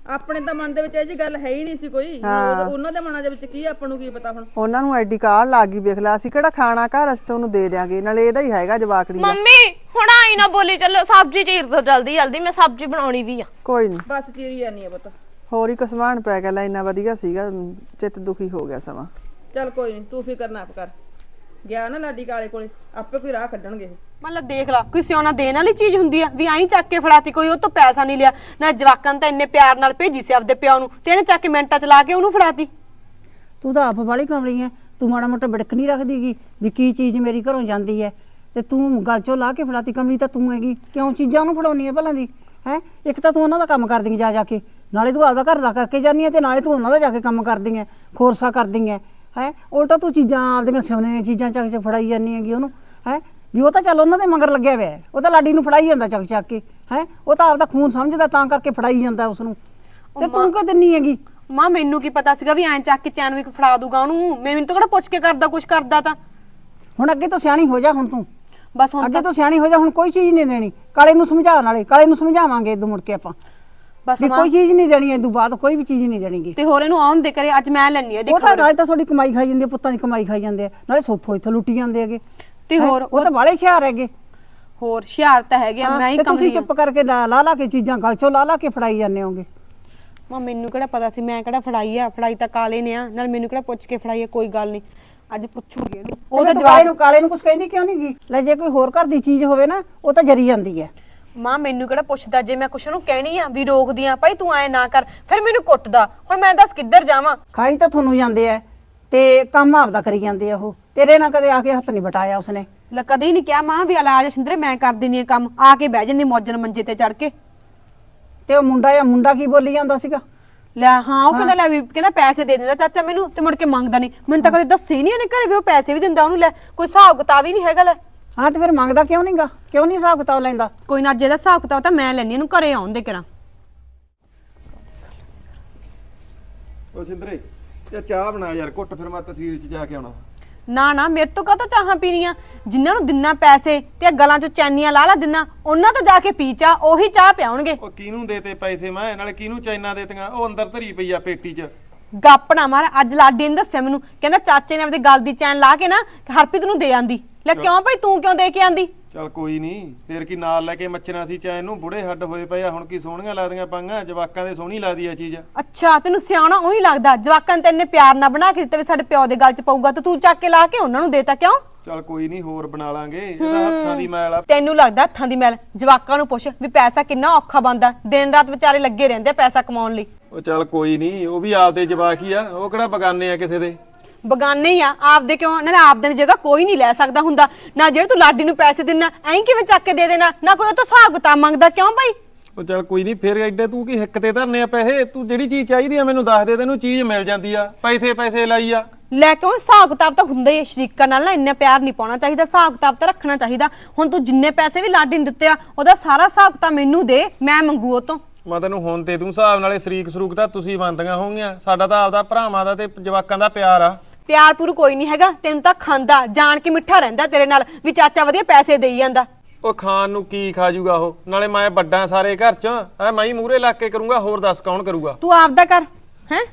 ਆਪਣੇ ਤਾਂ ਮਨ ਦੇ ਵਿੱਚ ਇਹ ਜੀ ਗੱਲ ਹੈ ਹੀ ਨਹੀਂ ਸੀ ਕੋਈ। ਉਹਨਾਂ ਦੇ ਮਨਾਂ ਦੇ ਵਿੱਚ ਕੀ ਆ, ਆਪਾਂ ਨੂੰ ਕੀ ਪਤਾ ਹੁਣ? ਉਹਨਾਂ ਨੂੰ ਐਡੀ ਕਾਲ ਲੱਗ ਗਈ ਵੇਖ ਲਾ ਅਸੀਂ ਕਿਹੜਾ ਖਾਣਾ ਘਰ ਅਸੀਂ ਉਹਨੂੰ ਦੇ ਦਿਆਂਗੇ ਨਾਲੇ ਇਹਦਾ ਹੀ ਹੈਗਾ ਜਵਾਕੜੀ ਦਾ। ਮੰਮੀ ਹੁਣ ਆਈ ਨਾ ਬੋਲੀ ਚੱਲੋ ਸਬਜ਼ੀ ਚੀਰ ਦੋ ਜਲਦੀ ਜਲਦੀ ਮੈਂ ਸਬਜ਼ੀ ਬਣਾਉਣੀ ਵੀ ਆ। ਕੋਈ ਨਹੀਂ ਬਸ ਚੀਰੀ ਜਾਨੀ ਆ ਪਤਾ। ਹੋਰ ਹੀ ਕਸਮਾਨ ਪੈ ਗਿਆ ਲੈ ਇੰਨਾ ਵਧੀਆ ਸੀਗਾ ਚਿੱਤ ਦੁਖੀ ਹੋ ਗਿਆ ਸਮਾਂ। ਚੱਲ ਕੋਈ ਨਹੀਂ ਤੂੰ ਫਿਕਰ ਨਾ ਕਰ। ਗਿਆ ਨਾ ਲਾਡੀ ਕਾਲੇ ਕੋਲੇ ਆਪੇ ਕੋਈ ਰਾਹ ਕੱਢਣਗੇ। ਮਤਲਬ ਦੇਖ ਲਾ ਕੋਈ ਸਿਉਣਾ ਦੇਣ ਵਾਲੀ ਚੀਜ਼ ਹੁੰਦੀ ਆ ਵੀ ਐਂ ਚੱਕ ਕੇ ਫੜਾਤੀ ਕੋਈ ਉਹ ਤੋਂ ਪੈਸਾ ਨਹੀਂ ਲਿਆ। ਨਾ ਜਵਾਕਾਂ ਨੂੰ ਤਾਂ ਇੰਨੇ ਪਿਆਰ ਨਾਲ ਭੇਜੀ ਸੀ ਆਪਦੇ ਪਿਓ ਨੂੰ ਤੇ ਇਹਨੇ ਚੱਕ ਕੇ ਮਿੰਟਾਂ ਚ ਲਾ ਕੇ ਉਹਨੂੰ ਫੜਾਤੀ। ਤੂੰ ਤਾਂ ਆਪ ਵਾਲੀ ਕਮਲੀ ਐ ਤੂੰ ਮਾੜਾ ਮੋਟਾ ਬਿੜਕ ਨਹੀਂ ਰੱਖਦੀਗੀ ਵੀ ਕੀ ਚੀਜ਼ ਮੇਰੀ ਘਰੋਂ ਜਾਂਦੀ ਐ। ਤੇ ਤੂੰ ਗੱਲ ਚੋਂ ਲਾ ਕੇ ਫੜਾਤੀ ਕਮਲੀ ਤਾਂ ਤੂੰ ਹੈਗੀ ਕਿਉਂ ਚੀਜ਼ਾਂ ਉਹਨੂੰ ਫੜਾਉਣੀ ਐ ਭਲਾਂ ਦੀ ਹੈ? ਇੱਕ ਤਾਂ ਤੂੰ ਉਹਨਾਂ ਦਾ ਕੰਮ ਕਰਦੀ ਜਾ ਜਾ ਕੇ। ਨਾਲੇ ਤੂੰ ਆਪਦਾ ਘਰ ਦਾ ਕਰਕੇ ਜਾਂਦੀ ਐ ਤੇ ਨਾਲੇ ਤੂੰ ਉਹਨਾਂ ਦਾ ਜਾ ਕੇ ਕੰਮ ਕਰਦੀ ਐ ਖੋਰਸਾ ਕਰਦੀ ਐ ਹੈ? ਉਲਟਾ ਤੂੰ ਚੀਜ਼ਾਂ ਆਪਦੀਆਂ ਸਿਉਣੇ ਚੀਜ਼ਾਂ ਚੱਕ ਚ ਫੜਾਈ ਜਾਂਦੀ ਹੈਗੀ ਉਹਨੂੰ ਹੈ? ਵੀ ਉਹ ਤਾਂ ਚੱਲ ਉਹਨਾਂ ਦੇ ਮਗਰ ਲੱਗਿਆ ਹੋਇਆ ਹੈ। ਉਹ ਤਾਂ ਲਾਡੀ ਨੂੰ ਫੜਾਈ ਜਾਂਦਾ ਚੱਕ ਚੱਕ ਕੇ ਹੈ? ਉਹ ਤਾਂ ਆਪਦਾ ਖੂਨ ਸਮਝਦਾ ਤਾਂ ਕਰਕੇ ਫੜਾਈ ਜਾਂਦਾ ਉਸ ਨੂੰ ਤੇ ਤੂੰ ਕਿਉਂ ਦਿੰਨੀ ਹੈਗੀ ਮਾਂ ਮੈਨੂੰ ਕੀ ਪਤਾ ਸੀਗਾ ਵੀ ਐਂ ਚੱਕ ਕੇ ਚੈਨ ਵੀ ਫੜਾ ਦੂਗਾ ਉਹਨੂੰ? ਮੈਨੂੰ ਤਾਂ ਕਿਹੜਾ ਪੁੱਛ ਕੇ ਕਰਦਾ ਕੁਛ ਕਰਦਾ ਤਾਂ। ਹੁਣ ਅੱਗੇ ਤੋਂ ਸਿਆਣੀ ਹੋ ਜਾ ਹੁਣ ਤੂੰ। ਬਸ ਹੁਣ ਅੱਗੇ ਤਾਂ ਤੋਂ ਸਿਆਣੀ ਹੋ ਜਾ ਹੁਣ ਕੋਈ ਚੀਜ਼ ਨਹੀਂ ਦੇਣੀ। ਕਾਲੇ ਨੂੰ ਸਮਝਾ ਨਾਲੇ ਕਾਲੇ ਨੂੰ ਸਮਝਾਵਾਂਗੇ ਇਦੋਂ ਮੁੜ ਕੇ ਆਪਾਂ। ਬਸ ਵੀ ਮਾਂ। ਕੋਈ ਚੀਜ਼ ਨਹੀਂ ਦੇਣੀ ਇਦੋਂ ਬਾਅਦ ਕੋਈ ਵੀ ਚੀਜ਼ ਨਹੀਂ ਦੇਣੀਗੀ। ਤੇ ਹੋਰ ਇਹਨੂੰ ਆਉਣ ਦੇ ਕਰੇ ਅੱਜ ਮੈਂ ਲੈਣੀ ਆ ਉਹ ਦੇਖ ਤਾਂ ਨਾਲੇ ਤਾਂ ਤੁਹਾਡੀ ਕਮਾਈ ਖਾਈ ਜਾਂਦੀ ਹੈ ਪੁੱਤਾਂ ਦੀ ਕਮਾਈ ਖਾਈ ਜਾਂਦੇ ਆ। ਨਾਲੇ ਸੋਥੋਂ ਇੱਥੋਂ ਲੁੱਟੀ ਜਾਂਦੇ ਹੈਗੇ। ਤੇ ਹੈਂ? ਹੋਰ ਉਹ ਤਾਂ ਬਾਲੇ ਹੁਸ਼ਿਆਰ ਹੈਗੇ। ਹੋਰ ਹੁਸ਼ਿਆਰ ਤਾਂ ਹੈਗੇ ਆ, ਮੈਂ ਹੀ ਤੇ ਤੁਸੀਂ ਚੁੱਪ ਕਰਕੇ ਲਾ ਲਾ ਲਾ ਕੇ ਚੀਜ਼ਾਂ ਗਲ ਚੋਂ ਲਾ ਲਾ ਕੇ ਫੜਾਈ ਜਾਂਦੇ ਹੋਗੇ ਮਾਂ ਮੈਨੂੰ ਕਿਹੜਾ ਪਤਾ ਸੀ ਮੈਂ ਕਿਹੜਾ ਫੜਾਈ ਆ? ਫੜਾਈ ਤਾਂ ਕਾਲੇ ਨੇ ਆ ਨਾਲ ਮੈਨੂੰ ਕਿਹੜਾ ਪੁੱਛ ਕੇ ਫੜਾਈ ਆ ਕੋਈ ਗੱਲ ਨਹੀਂ। ਅੱਜ ਪੁੱਛੂਗੀ ਇਹਨੂੰ। ਉਹ ਉਹਦਾ ਤਾਂ ਜਵਾਬ ਨੂੰ ਕਾਲੇ ਨੂੰ ਕੁਝ ਕਹਿੰਦੀ ਕਿਉਂ ਨਹੀਂ ਗੀ ਲੈ ਜੇ ਕੋਈ ਹੋਰ ਘਰ ਦੀ ਚੀਜ਼ ਹੋਵੇ ਨਾ ਉਹ ਤਾਂ ਜਰੀ ਜਾਂਦੀ ਹੈ। ਮਾਂ ਮੈਨੂੰ ਕਿਹੜਾ ਪੁੱਛਦਾ ਜੇ ਮੈਂ ਕੁਛ ਉਹਨੂੰ ਕਹਿਣੀ ਆ ਵੀ ਰੋਕਦੀ ਆ ਭਾਈ ਤੂੰ ਐ ਨਾ ਕਰ ਫਿਰ ਮੈਨੂੰ ਕੁੱਟਦਾ। ਹੁਣ ਮੈਂ ਦੱਸ ਕਿੱਧਰ ਜਾਵਾਂ? ਖਾਈ ਤਾਂ ਤੁਹਾਨੂੰ ਜਾਂਦੇ ਆ ਤੇ ਕੰਮ ਆਪਦਾ ਕਰੀ ਜਾਂਦੇ ਆ ਉਹ। ਤੇਰੇ ਨਾਲ ਕਦੇ ਆ ਕੇ ਹੱਥ ਨਹੀਂ ਬਟਾਇਆ ਉਸਨੇ। ਲੈ ਕਦੇ ਨਹੀਂ ਕਿਹਾ ਮਾਂ ਵੀ ਇਲਾਜ ਸਿੰਦਰੇ ਮੈਂ ਕਰ ਦਿੰਦੀ ਆ ਕੰਮ। ਆ ਕੇ ਬਹਿ ਜਾਂਦੀ ਮੌਜਨ ਮੰਜੇ ਤੇ ਚੜ ਕੇ। ਤੇ ਉਹ ਮੁੰਡਾ ਜਾਂ ਮੁੰਡਾ ਕੀ ਬੋਲੀ ਜਾਂਦਾ ਸੀਗਾ? ਲੈ ਹਾਂ ਉਹ ਕਹਿੰਦਾ ਲੈ ਵੀ ਕਹਿੰਦਾ ਪੈਸੇ ਦੇ ਦਿੰਦਾ। ਚਾਚਾ ਮੈਨੂੰ ਤੇ ਮੁੜ ਕੇ ਮੰਗਦਾ ਨਹੀਂ ਮੈਨੂੰ ਤਾਂ ਕਦੇ ਦੱਸੇ ਨਹੀਂ ਇਹਨੇ ਘਰੇ ਵੀ ਉਹ ਪੈਸੇ ਵੀ ਦਿੰਦਾ ਉਹਨੂੰ। ਲੈ ਕੋਈ ਹਿਸਾਬ ਕਿਤਾਬ ਹੀ ਨਹੀਂ ਹੈਗਾ ਲੈ। ਹਾਂ ਤੇ ਫਿਰ ਮੰਗਦਾ ਕਿਉਂ ਨਹੀਂਗਾ ਕਿਉਂ ਨਹੀਂ ਹਿਸਾਬ ਕਿਤਾਬ ਲੈਂਦਾ? ਕੋਈ ਨਾ ਅੱਜ ਇਹਦਾ ਹਿਸਾਬ ਕਿਤਾਬ ਤਾਂ ਮੈਂ ਲੈਣੀ ਇਹਨੂੰ ਘਰੇ ਆਉਣ ਦੇ ਕਰਾਂ। ਉਹ ਸਿੰਦਰੇ ਇਹ ਚਾਹ ਬਣਾ ਯਾਰ ਘੁੱਟ ਫਿਰ ਮੈਂ ਤਸਵੀਰ 'ਚ ਜਾ ਕੇ ਆਉਣਾ। ਨਾ ਨਾ ਮੇਰੇ ਤੋਂ ਕਾਹਤੋਂ ਚਾਹਾਂ ਪੀਣੀਆਂ? ਜਿਨ੍ਹਾਂ ਨੂੰ ਦਿਨਾ ਪੈਸੇ ਤੇ ਗਲਾਂ 'ਚ ਚੈਨੀਆਂ ਲਾ ਲਾ ਦਿਨਾ ਉਹਨਾਂ ਤੋਂ ਜਾ ਕੇ ਪੀ ਚਾਹ ਉਹੀ ਚਾਹ ਪਿਆਉਣਗੇ। ਉਹ ਕਿਹਨੂੰ ਦੇਤੇ ਪੈਸੇ ਮੈਂ? ਨਾਲੇ ਕਿਹਨੂੰ ਚਾਈਨਾ ਦੇਤੀਆਂ? ਉਹ ਅੰਦਰ ਧਰੀ ਪਈ ਆ ਪੇਟੀ 'ਚ। ਗੱਪ ਨਾ ਮਾਰ ਅੱਜ ਲਾਡੀ ਨੇ ਦੱਸਿਆ ਮੈਨੂੰ ਕਹਿੰਦਾ ਚਾਚੇ ਨੇ ਆਪਦੇ ਗਲ ਦੀ ਚੈਨ ਲਾ ਕੇ ਨਾ ਹਰਪ੍ਰੀਤ ਨੂੰ ਦੇ ਆਂਦੀ। ਲੈ ਕਿਉਂ ਭਾਈ ਤੂੰ ਕਿਉਂ ਦੇ ਕੇ ਆਂਦੀ? ਚਲ ਕੋਈ ਨਹੀਂ ਫੇਰ ਕੀ ਨਾਲ ਲੈ ਕੇ ਮੱਚਣਾ ਸੀ ਚਾਹੇ ਇਹਨੂੰ ਬੁੜੇ ਹੱਡ ਹੋਏ ਪਏ ਆ ਹੁਣ ਕੀ ਸੋਹਣੀਆਂ ਲੱਗਦੀਆਂ ਪਾਂਗਾ ਜਵਾਕਾਂ ਦੇ ਸੋਹਣੀ ਲੱਗਦੀ ਆ ਚੀਜ਼। ਅੱਛਾ ਤੈਨੂੰ ਸਿਆਣਾ ਉਹੀ ਲੱਗਦਾ ਜਵਾਕਾਂ ਨੇ ਤੈਨੇ ਪਿਆਰ ਨਾਲ ਬਣਾ ਕੇ ਦਿੱਤਾ ਵੀ ਸਾਡੇ ਪਿਓ ਦੇ ਗਲ 'ਚ ਪਊਗਾ ਤੇ ਤੂੰ ਚੱਕ ਕੇ ਲਾ ਕੇ ਉਹਨਾਂ ਨੂੰ ਦੇਤਾ ਕਿਉਂ? ਚਲ ਕੋਈ ਨਹੀਂ ਹੋਰ ਬਣਾ ਲਾਂਗੇ ਇਹਦਾ ਹੱਥਾਂ ਦੀ ਮੈਲ ਆ। ਤੈਨੂੰ ਲੱਗਦਾ ਹੱਥਾਂ ਦੀ ਮੈਲ ਜਵਾਕਾਂ ਨੂੰ ਪੁੱਛ ਵੀ ਪੈਸਾ ਕਿੰਨਾ ਔਖਾ ਬੰਦਾ ਦਿਨ ਰਾਤ ਵਿਚਾਰੇ ਲੱਗੇ ਰਹਿੰਦੇ ਪੈਸਾ ਕਮਾਉਣ ਲਈ। ਉਹ ਚਲ ਕੋਈ ਨਹੀਂ ਉਹ ਵੀ ਆਪਦੇ ਜਵਾਕ ਹੀ ਆ ਉਹ ਕਿਹੜਾ ਬਗਾਨੇ ਆ ਕਿਸੇ ਦੇ? ਬਗਾਨੇ ਹੀ ਆ ਆਪਦੇ ਕਿਉਂ? ਨਾ ਆਪਦੇ ਦੀ ਜਗ੍ਹਾ ਕੋਈ ਨਹੀਂ ਲੈ ਸਕਦਾ ਹੁੰਦਾ। ਨਾ ਜਿਹੜੇ ਤੂੰ ਲਾਡੀ ਨੂੰ ਪੈਸੇ ਦਿੰਨਾ ਐਂ ਕਿਵੇਂ ਚੱਕ ਕੇ ਦੇ ਦੇਣਾ? ਨਾ ਕੋਈ ਉਹ ਤੋਂ ਹਿਸਾਬ ਕਿਤਾਬ ਮੰਗਦਾ ਕਿਉਂ ਭਾਈ? ਉਹ ਚਲ ਕੋਈ ਨਹੀਂ ਫੇਰ ਐਡੇ ਤੂੰ ਕੀ ਹਿੱਕ ਤੇ ਧਰਨੇ ਆ ਪੈਸੇ? ਤੂੰ ਜਿਹੜੀ ਚੀਜ਼ ਚਾਹੀਦੀ ਆ ਮੈਨੂੰ ਦੱਸ ਦੇ ਤੈਨੂੰ ਚੀਜ਼ ਮਿਲ ਜਾਂਦੀ ਆ। ਪੈਸੇ ਪੈਸੇ ਲਾਈ ਆ। ਲੈ ਕਿਉਂ? ਹਿਸਾਬ ਕਿਤਾਬ ਤਾਂ ਹੁੰਦਾ ਹੀ ਹੈ ਸ਼ਰੀਕਾਂ ਨਾਲ ਨਾ ਇੰਨਾ ਪਿਆਰ ਨਹੀਂ ਪਾਉਣਾ ਚਾਹੀਦਾ। ਹਿਸਾਬ ਕਿਤਾਬ ਤਾਂ ਰੱਖਣਾ ਚਾਹੀਦਾ। ਹੁਣ ਤੂੰ ਜਿੰਨੇ ਪੈਸੇ ਵੀ ਲਾਡੀ ਨੂੰ ਦਿੱਤੇ ਆ ਉਹਦਾ ਸਾਰਾ ਹਿਸਾਬ ਕਿਤਾਬ ਮੈਨੂੰ ਦੇ ਮੈਂ ਮੰਗੂ ਉਹ ਤੋਂ। ਮੈਂ ਤੈਨੂੰ ਹੁਣ ਤੇ ਤੂੰ ਹਿਸਾਬ ਨਾਲੇ ਸ਼ਰੀਕ ਸਰੂਕ ਤਾਂ ਤੁਸੀਂ ਬੰਦੀਆਂ ਹੋਗੀਆਂ ਸਾਡਾ ਤਾਂ ਆਪਦਾ ਭਰਾਵਾਂ ਦਾ ਤੇ ਜਵਾਕਾਂ ਦਾ ਪਿਆਰ ਆ। ਪਿਆਰ ਪੂਰ ਕੋਈ ਨਹੀਂ ਹੈਗਾ ਤੈਨੂੰ ਤਾਂ ਖਾਂਦਾ ਜਾਣ ਕੇ ਮਿੱਠਾ ਰਹਿੰਦਾ ਤੇਰੇ ਨਾਲ ਵੀ ਚਾਚਾ ਵਧੀਆ ਪੈਸੇ ਦੇਈ ਜਾਂਦਾ। ਉਹ ਖਾਣ ਨੂੰ ਕੀ ਖਾ ਜੂਗਾ ਉਹ? ਨਾਲੇ ਮੈਂ ਵੱਡਾ ਸਾਰੇ ਘਰ ਚ ਐ ਮੈਂ ਹੀ ਮੂਰੇ ਲੱਗ ਕੇ ਕਰੂੰਗਾ ਹੋਰ ਦੱਸ ਕੌਣ ਕਰੂਗਾ? ਤੂੰ ਆਪਦਾ ਕਰ ਹੈ?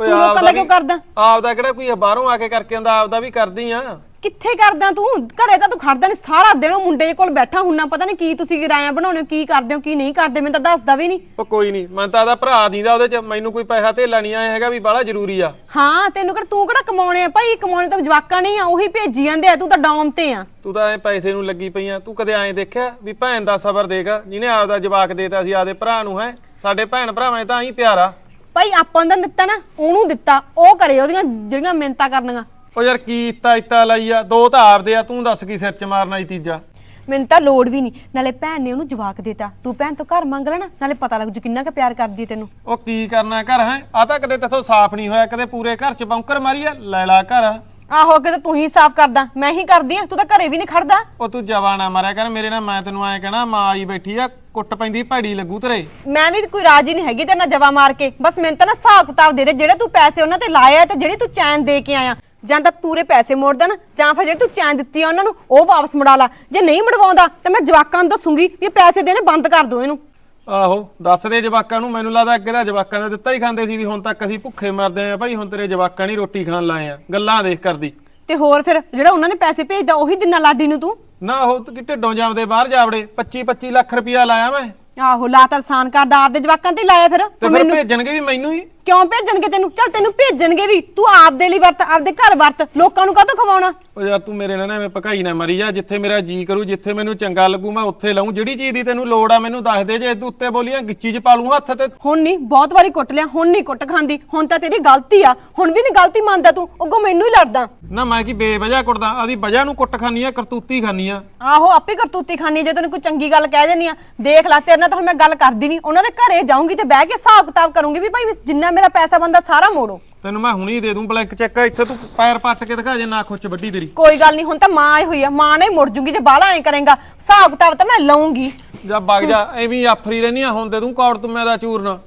ਤੂੰ ਲੋਕਾਂ ਦਾ ਕਿਉਂ ਕਰਦਾ? ਆਪਦਾ ਕਿਹੜਾ ਕੋਈ ਬਾਹਰੋਂ ਆ ਕੇ ਕਰਕੇ ਆਂਦਾ ਆਪਦਾ ਵੀ ਕਰਦੀ ਆ। ਕਿੱਥੇ ਕਰਦਾ ਤੂੰ? ਘਰੇ ਤਾਂ ਤੂੰ ਖੜਦਾ ਨਹੀਂ ਸਾਰਾ ਦਿਨ ਉਹ ਮੁੰਡੇ ਕੋਲ ਬੈਠਾ ਹੁੰਨਾ ਪਤਾ ਨਹੀਂ ਕੀ ਤੁਸੀਂ ਰਾਇਆਂ ਬਣਾਉਣੇ ਹੋ, ਕੀ ਕਰਦੇ ਹੋ ਕੀ ਨਹੀਂ ਕਰਦੇ ਮੈਨੂੰ ਤਾਂ ਦੱਸਦਾ ਵੀ ਨਹੀਂ ਉਹ ਕੋਈ ਨਹੀਂ ਮੈਂ ਤਾਂ ਆਦਾ ਭਰਾ ਦੀਦਾ ਉਹਦੇ ਚ ਮੈਨੂੰ ਕੋਈ ਪੈਸਾ ਧੇਲਾ ਨਹੀਂ ਆਇਆ ਹੈਗਾ ਵੀ ਬਾਹਲਾ ਜ਼ਰੂਰੀ ਆ। ਹਾਂ ਤੈਨੂੰ ਕਿਹੜਾ ਤੂੰ ਕਿਹੜਾ ਕਮਾਉਣੇ ਆ ਭਾਈ? ਕਮਾਉਣੇ ਤਾਂ ਜਵਾਕਾਂ ਨਹੀਂ ਆ ਉਹੀ ਭੇਜੀ ਜਾਂਦੇ ਆ ਤੂੰ ਤਾਂ ਡਾਊਨ ਤੇ ਆ। ਤੂੰ ਤਾਂ ਐ ਪੈਸੇ ਨੂੰ ਲੱਗੀ ਪਈਆਂ ਤੂੰ ਕਦੇ ਐਂ ਦੇਖਿਆ ਵੀ ਭੈਣ ਦਾ ਸਬਰ ਦੇਗਾ ਜਿਹਨੇ ਆਪਦਾ ਜਵਾਕ ਦੇਤਾ ਸੀ ਆਪਦੇ ਭਰਾ ਨੂੰ ਹੈ? ਸਾਡੇ ਭੈਣ ਭਰਾਵਾਂ 'ਚ ਤਾਂ ਹੀ ਪਿਆਰਾ। ਭਾਈ ਆਪਾਂ ਨੂੰ ਤਾਂ ਦਿੱਤਾ ਨਾ ਉਹਨੂੰ ਦਿੱਤਾ ਉਹ ਕਰੇ ਉਹਦੀਆਂ ਜਿਹੜੀਆਂ ਮਿਹਨਤਾਂ ਕਰਨੀਆਂ। ਉਹ ਯਾਰ ਕੀ ਇਤਾ ਇਤਾ ਲਈ ਆ? ਦੋ ਤਾਂ ਆਪਦੇ ਆ ਤੂੰ ਦੱਸ ਕੀ ਸਿਰ 'ਚ ਮਾਰਨਾ ਈ ਤੀਜਾ? ਮੈਨੂੰ ਤਾਂ ਲੋੜ ਵੀ ਨਹੀਂ। ਨਾਲੇ ਭੈਣ ਨੇ ਉਹਨੂੰ ਜਵਾਕ ਦਿੱਤਾ। ਤੂੰ ਭੈਣ ਤੋਂ ਘਰ ਮੰਗ ਲੈਣਾ ਨਾਲੇ ਪਤਾ ਲੱਗ ਜੂ ਕਿੰਨਾ ਕੁ ਪਿਆਰ ਕਰਦੀ ਹੈ ਤੈਨੂੰ। ਉਹ ਕੀ ਕਰਨਾ ਘਰ ਹੈ? ਆ ਤਾਂ ਕਦੇ ਤੇਥੋਂ ਸਾਫ਼ ਨਹੀਂ ਹੋਇਆ ਕਦੇ ਪੂਰੇ ਘਰ 'ਚ ਬੌਂਕਰ ਮਾਰੀ ਆ ਲੈ ਲਾ ਘਰ। ਆਹੋ ਅੱਗੇ ਤਾਂ ਤੂੰ ਹੀ ਸਾਫ਼ ਕਰਦਾ। ਮੈਂ ਹੀ ਕਰਦੀ ਆ ਤੂੰ ਤਾਂ ਘਰੇ ਵੀ ਨਹੀਂ ਖੜਦਾ। ਉਹ ਤੂੰ ਜਵਾ ਨਾ ਮਾਰਿਆ ਕਰ ਮੇਰੇ ਨਾਲ ਮੈਂ ਤੈਨੂੰ ਐਂ ਕਹਿਣਾ ਮਾਂ ਆਈ ਬੈਠੀ ਆ ਕੁੱਟ ਪੈਂਦੀ ਭੈੜੀ ਲੱਗੂ ਤੇਰੇ। ਮੈਂ ਵੀ ਕੋਈ ਰਾਜੀ ਨਹੀਂ ਹੈਗੀ ਤੇ ਨਾ ਜਵਾ ਮਾਰ ਕੇ। ਬਸ ਮੈਨੂੰ ਤਾਂ ਨਾ ਹਿਸਾਬ ਕਿਤਾਬ ਦੇ ਦੇ ਜਿਹੜੇ ਤੂੰ ਪੈਸੇ ਉਹਨਾਂ ਤੇ ਲਾਏ ਆ ਤੇ ਜਿਹੜੀ ਤੂੰ ਚੈਨ ਦੇ ਕੇ ਆਇਆ। ਜਾਂ ਤਾਂ ਪੂਰੇ ਪੈਸੇ ਮੋੜ ਦੇਣ ਜਾਂ ਫਿਰ ਜਿਹੜੀ ਤੂੰ ਚੈਨ ਦਿੱਤੀ ਆ ਉਹਨਾਂ ਨੂੰ ਉਹ ਵਾਪਸ ਮੁੜਾ ਲਾ। ਜੇ ਨਹੀਂ ਮੁੜਵਾਉਂਦਾ ਤਾਂ ਮੈਂ ਜਵਾਕਾਂ ਨੂੰ ਦੱਸੂਗੀ ਵੀ ਇਹ ਪੈਸੇ ਦੇਣੇ ਬੰਦ ਕਰ ਦੋ ਇਹਨੂੰ। ਆਹੋ ਦੱਸ ਦੇ ਜਵਾਕਾਂ ਨੂੰ ਮੈਨੂੰ ਲੱਗਦਾ ਅੱਗੇ ਦਾ ਜਵਾਕਾਂ ਦਾ ਦਿੱਤਾ ਹੀ ਖਾਂਦੇ ਸੀ ਵੀ ਹੁਣ ਤੱਕ ਅਸੀਂ ਭੁੱਖੇ ਮਰਦੇ ਆਂ ਭਾਈ ਹੁਣ ਤੇਰੇ ਜਵਾਕਾਂ ਨਹੀਂ ਰੋਟੀ ਖਾਣ ਲਾਏ ਆ ਗੱਲਾਂ ਦੇਖ ਕਰਦੀ। ਤੇ ਹੋਰ ਫਿਰ ਜਿਹੜਾ ਉਹਨਾਂ ਨੇ ਪੈਸੇ ਭੇਜਦਾ ਉਹੀ ਦਿਨਾ ਲਾਡੀ ਨੂੰ ਤੂੰ? ਨਾ ਉਹ ਤੇ ਢਿੱਡੋਂ ਜਾਂਦੇ ਬਾਹਰ ਜਾਵੜੇ 25 25 ਲੱਖ ਰੁਪਇਆ ਲਾਇਆ ਮੈਂ। ਆਹੋ ਲਾ ਤਾਂ ਆਸਾਨ ਕਰਦਾ ਆਪਦੇ ਜਵਾਕਾਂ ਤੇ ਹੀ ਲਾਇਆ ਫਿਰ ਤੇ ਹੁਣ ਫਿਰ ਮੈਨੂੰ ਭੇਜਣਗੇ ਵੀ ਮੈਨੂੰ ਹੀ? ਕਿਉਂ ਭੇਜਣਗੇ ਤੈਨੂੰ? ਚੱਲ ਤੈਨੂੰ ਭੇਜਣਗੇ ਵੀ। ਤੂੰ ਆਪਦੇ ਲਈ ਵਰਤ ਆਪਦੇ ਘਰ ਵਰਤ। ਲੋਕਾਂ ਨੂੰ ਕਾਹਤੋਂ ਖਵਾਉਣਾ? ਉਹ ਯਾਰ ਤੂੰ ਮੇਰੇ ਨਾਲ ਨਾ ਐਵੇਂ ਭਕਾਈ ਨਾ ਮਰੀ। ਜਾ ਜਿੱਥੇ ਮੇਰਾ ਜੀ ਕਰੂ ਜਿੱਥੇ ਮੈਨੂੰ ਚੰਗਾ ਲੱਗੂ ਮੈਂ ਉੱਥੇ ਲਾਉਂ ਜਿਹੜੀ ਚੀਜ਼ ਦੀ ਤੈਨੂੰ ਲੋੜ ਆ ਮੈਨੂੰ ਦੱਸ ਦੇ। ਜੇ ਇਦੋਂ ਉੱਤੇ ਬੋਲੀਆਂ ਗਿੱਚੀ 'ਚ ਪਾ ਲੂੰ ਹੱਥ ਤੇ। ਹੁਣ ਨਹੀਂ ਬਹੁਤ ਵਾਰੀ ਕੁੱਟ ਲਿਆ। ਹੁਣ ਨਹੀਂ ਕੁੱਟ ਖਾਂਦੀ। ਹੁਣ ਤਾਂ ਤੇਰੀ ਗਲਤੀ ਆ। ਹੁਣ ਵੀ ਨਹੀਂ ਗਲਤੀ ਮੰਨਦਾ ਤੂੰ। ਅੱਗੋਂ ਮੈਨੂੰ ਹੀ ਲੜਦਾ। ਨਾ ਮੈਂ ਕੀ ਬੇਵਜ੍ਹਾ ਕੁੱਟਦਾ? ਆਦੀ ਵਜ੍ਹਾ ਨੂੰ ਕੁੱਟ ਖਾਨੀ ਆ ਕਰਤੂਤੀ ਖਾਨੀ ਆ। ਆਹੋ ਆਪੇ ਕਰਤੂਤੀ ਖਾਨੀ ਜੇ ਤੈਨੂੰ ਕੋਈ ਚੰਗੀ ਗੱਲ ਕਹਿ ਦੇਣੀ ਆ ਦੇਖ ਲੈ ਤੇਰੇ ਨਾਲ ਤਾਂ ਹੁਣ ਮੈਂ ਗੱਲ ਕਰਦੀ ਨਹੀਂ ਉਹਨਾਂ ਦੇ ਘਰੇ ਜਾਊਂਗੀ ਤੇ ਬਹਿ ਕੇ ਹਿਸਾਬ ਕਿਤਾਬ ਕਰੂੰਗੀ ਵੀ ਭਾਈ ਜਿੰਨਾ ਮੇਰਾ ਪੈਸਾ ਬੰਦਾ ਸਾਰਾ ਮੋੜੋ। ਤੈਨੂੰ ਮੈਂ ਹੁਣੀ ਦੇ ਦੂੰ ਬਲੈਂਕ ਚੈੱਕ ਇੱਥੇ ਤੂੰ ਪੈਰ ਪੱਟ ਕੇ ਦਿਖਾ ਜੇ ਨਾ ਖੁੱਚ ਵੱਡੀ ਤੇਰੀ। ਕੋਈ ਗੱਲ ਨਹੀਂ ਹੁਣ ਤਾਂ ਮਾਂ ਆਈ ਹੋਈ ਆ ਮਾਂ ਨੇ ਮੁੜ ਜੂਗੀ ਜੇ ਬਾਹਲਾ ਐ ਕਰੇਗਾ ਹਿਸਾਬ ਕਿਤਾਬ ਤਾਂ ਮੈਂ ਲਊਂਗੀ। ਜਾ ਵਗ ਜਾ ਐਵੇਂ ਹੀ ਆਫਰੀ ਰਹਿਨੀ ਆ ਹੁਣ ਦੇ ਦੂੰ ਕੌੜ ਤੁਮੇ ਦਾ ਚੂਰਨ।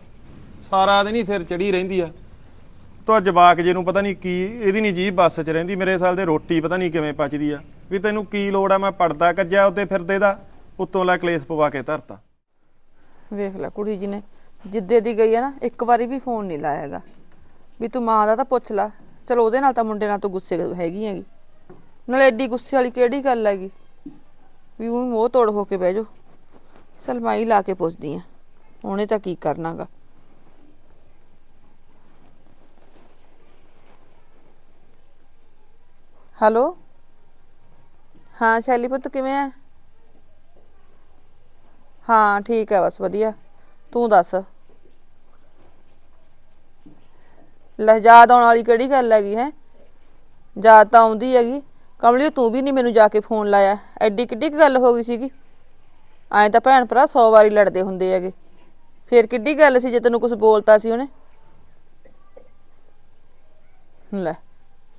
ਸਾਰਾ ਦਿਨ ਹੀ ਸਿਰ ਚੜੀ ਰਹਿੰਦੀ ਆ। ਤੋ ਜਵਾਕ ਜੇ ਨੂੰ ਪਤਾ ਨਹੀਂ ਕੀ ਇਹਦੀ ਨਹੀਂ ਜੀਭ ਬੱਸ 'ਚ ਰਹਿੰਦੀ ਮੇਰੇ ਸਾਲ ਦੇ ਰੋਟੀ ਪਤਾ ਨਹੀਂ ਕਿਵੇਂ ਪਚਦੀ ਆ। ਵੀ ਤੈਨੂੰ ਕੀ ਲੋੜ ਆ ਮੈਂ ਪੜਦਾ ਕੱਜਿਆ ਉੱਤੇ ਫਿਰਦੇ ਦਾ ਉੱਤੋਂ ਲੈ ਕਲੇਸ਼ ਪਵਾ ਕੇ ਧਰਤਾ। ਵੇਖ ਲੈ ਕੁੜੀ ਜੀ ਨੇ ਜਿੱਦੇ ਦੀ ਗਈ ਹੈ ਨਾ, ਇੱਕ ਵਾਰੀ ਵੀ ਫੋਨ ਨਹੀਂ ਲਾਇਆ ਹੈਗਾ। ਵੀ ਤੂੰ ਮਾਂ ਦਾ ਤਾਂ ਪੁੱਛ ਲੈ। ਚਲੋ ਉਹਦੇ ਨਾਲ ਤਾਂ ਮੁੰਡੇ ਨਾਲ ਤੂੰ ਗੁੱਸੇ ਹੈਗੀ ਹੈਗੀ। ਨਾਲੇ ਐਡੀ ਗੁੱਸੇ ਵਾਲੀ ਕਿਹੜੀ ਗੱਲ ਹੈਗੀ? ਵੀ ਉਹ ਮੋਹ ਤੋੜ ਹੋ ਕੇ ਬਹਿ ਜਾਓ। ਚਲ ਮੈਂ ਹੀ ਲਾ ਕੇ ਪੁੱਛਦੀ ਆ। ਉਹਨੇ ਤਾਂ ਕੀ ਕਰਨਾਗਾ? ਹੈਲੋ? ਹਾਂ, ਸ਼ੈਲੀ ਪੁੱਤ ਕਿਵੇਂ ਹੈ ਹਾਂ, ਠੀਕ ਹੈ ਬਸ ਵਧੀਆ। ਤੂੰ ਦੱਸ। ਲੈ ਯਾਦ ਆਉਣ ਵਾਲੀ ਕਿਹੜੀ ਗੱਲ ਹੈਗੀ ਹੈ? ਯਾਦ ਤਾਂ ਆਉਂਦੀ ਹੈਗੀ। ਕਮਲੀ ਤੂੰ ਵੀ ਨਹੀਂ ਮੈਨੂੰ ਜਾ ਕੇ ਫੋਨ ਲਾਇਆ। ਐਡੀ ਕਿੱਡੀ ਕੁ ਗੱਲ ਹੋ ਗਈ ਸੀਗੀ। ਐਂ ਤਾਂ ਭੈਣ ਭਰਾ 100 ਵਾਰੀ ਲੜਦੇ ਹੁੰਦੇ ਹੈਗੇ। ਫੇਰ ਕਿੱਡੀ ਗੱਲ ਸੀ ਜੇ ਤੈਨੂੰ ਕੁਝ ਬੋਲਤਾ ਸੀ ਉਹਨੇ? ਲੈ,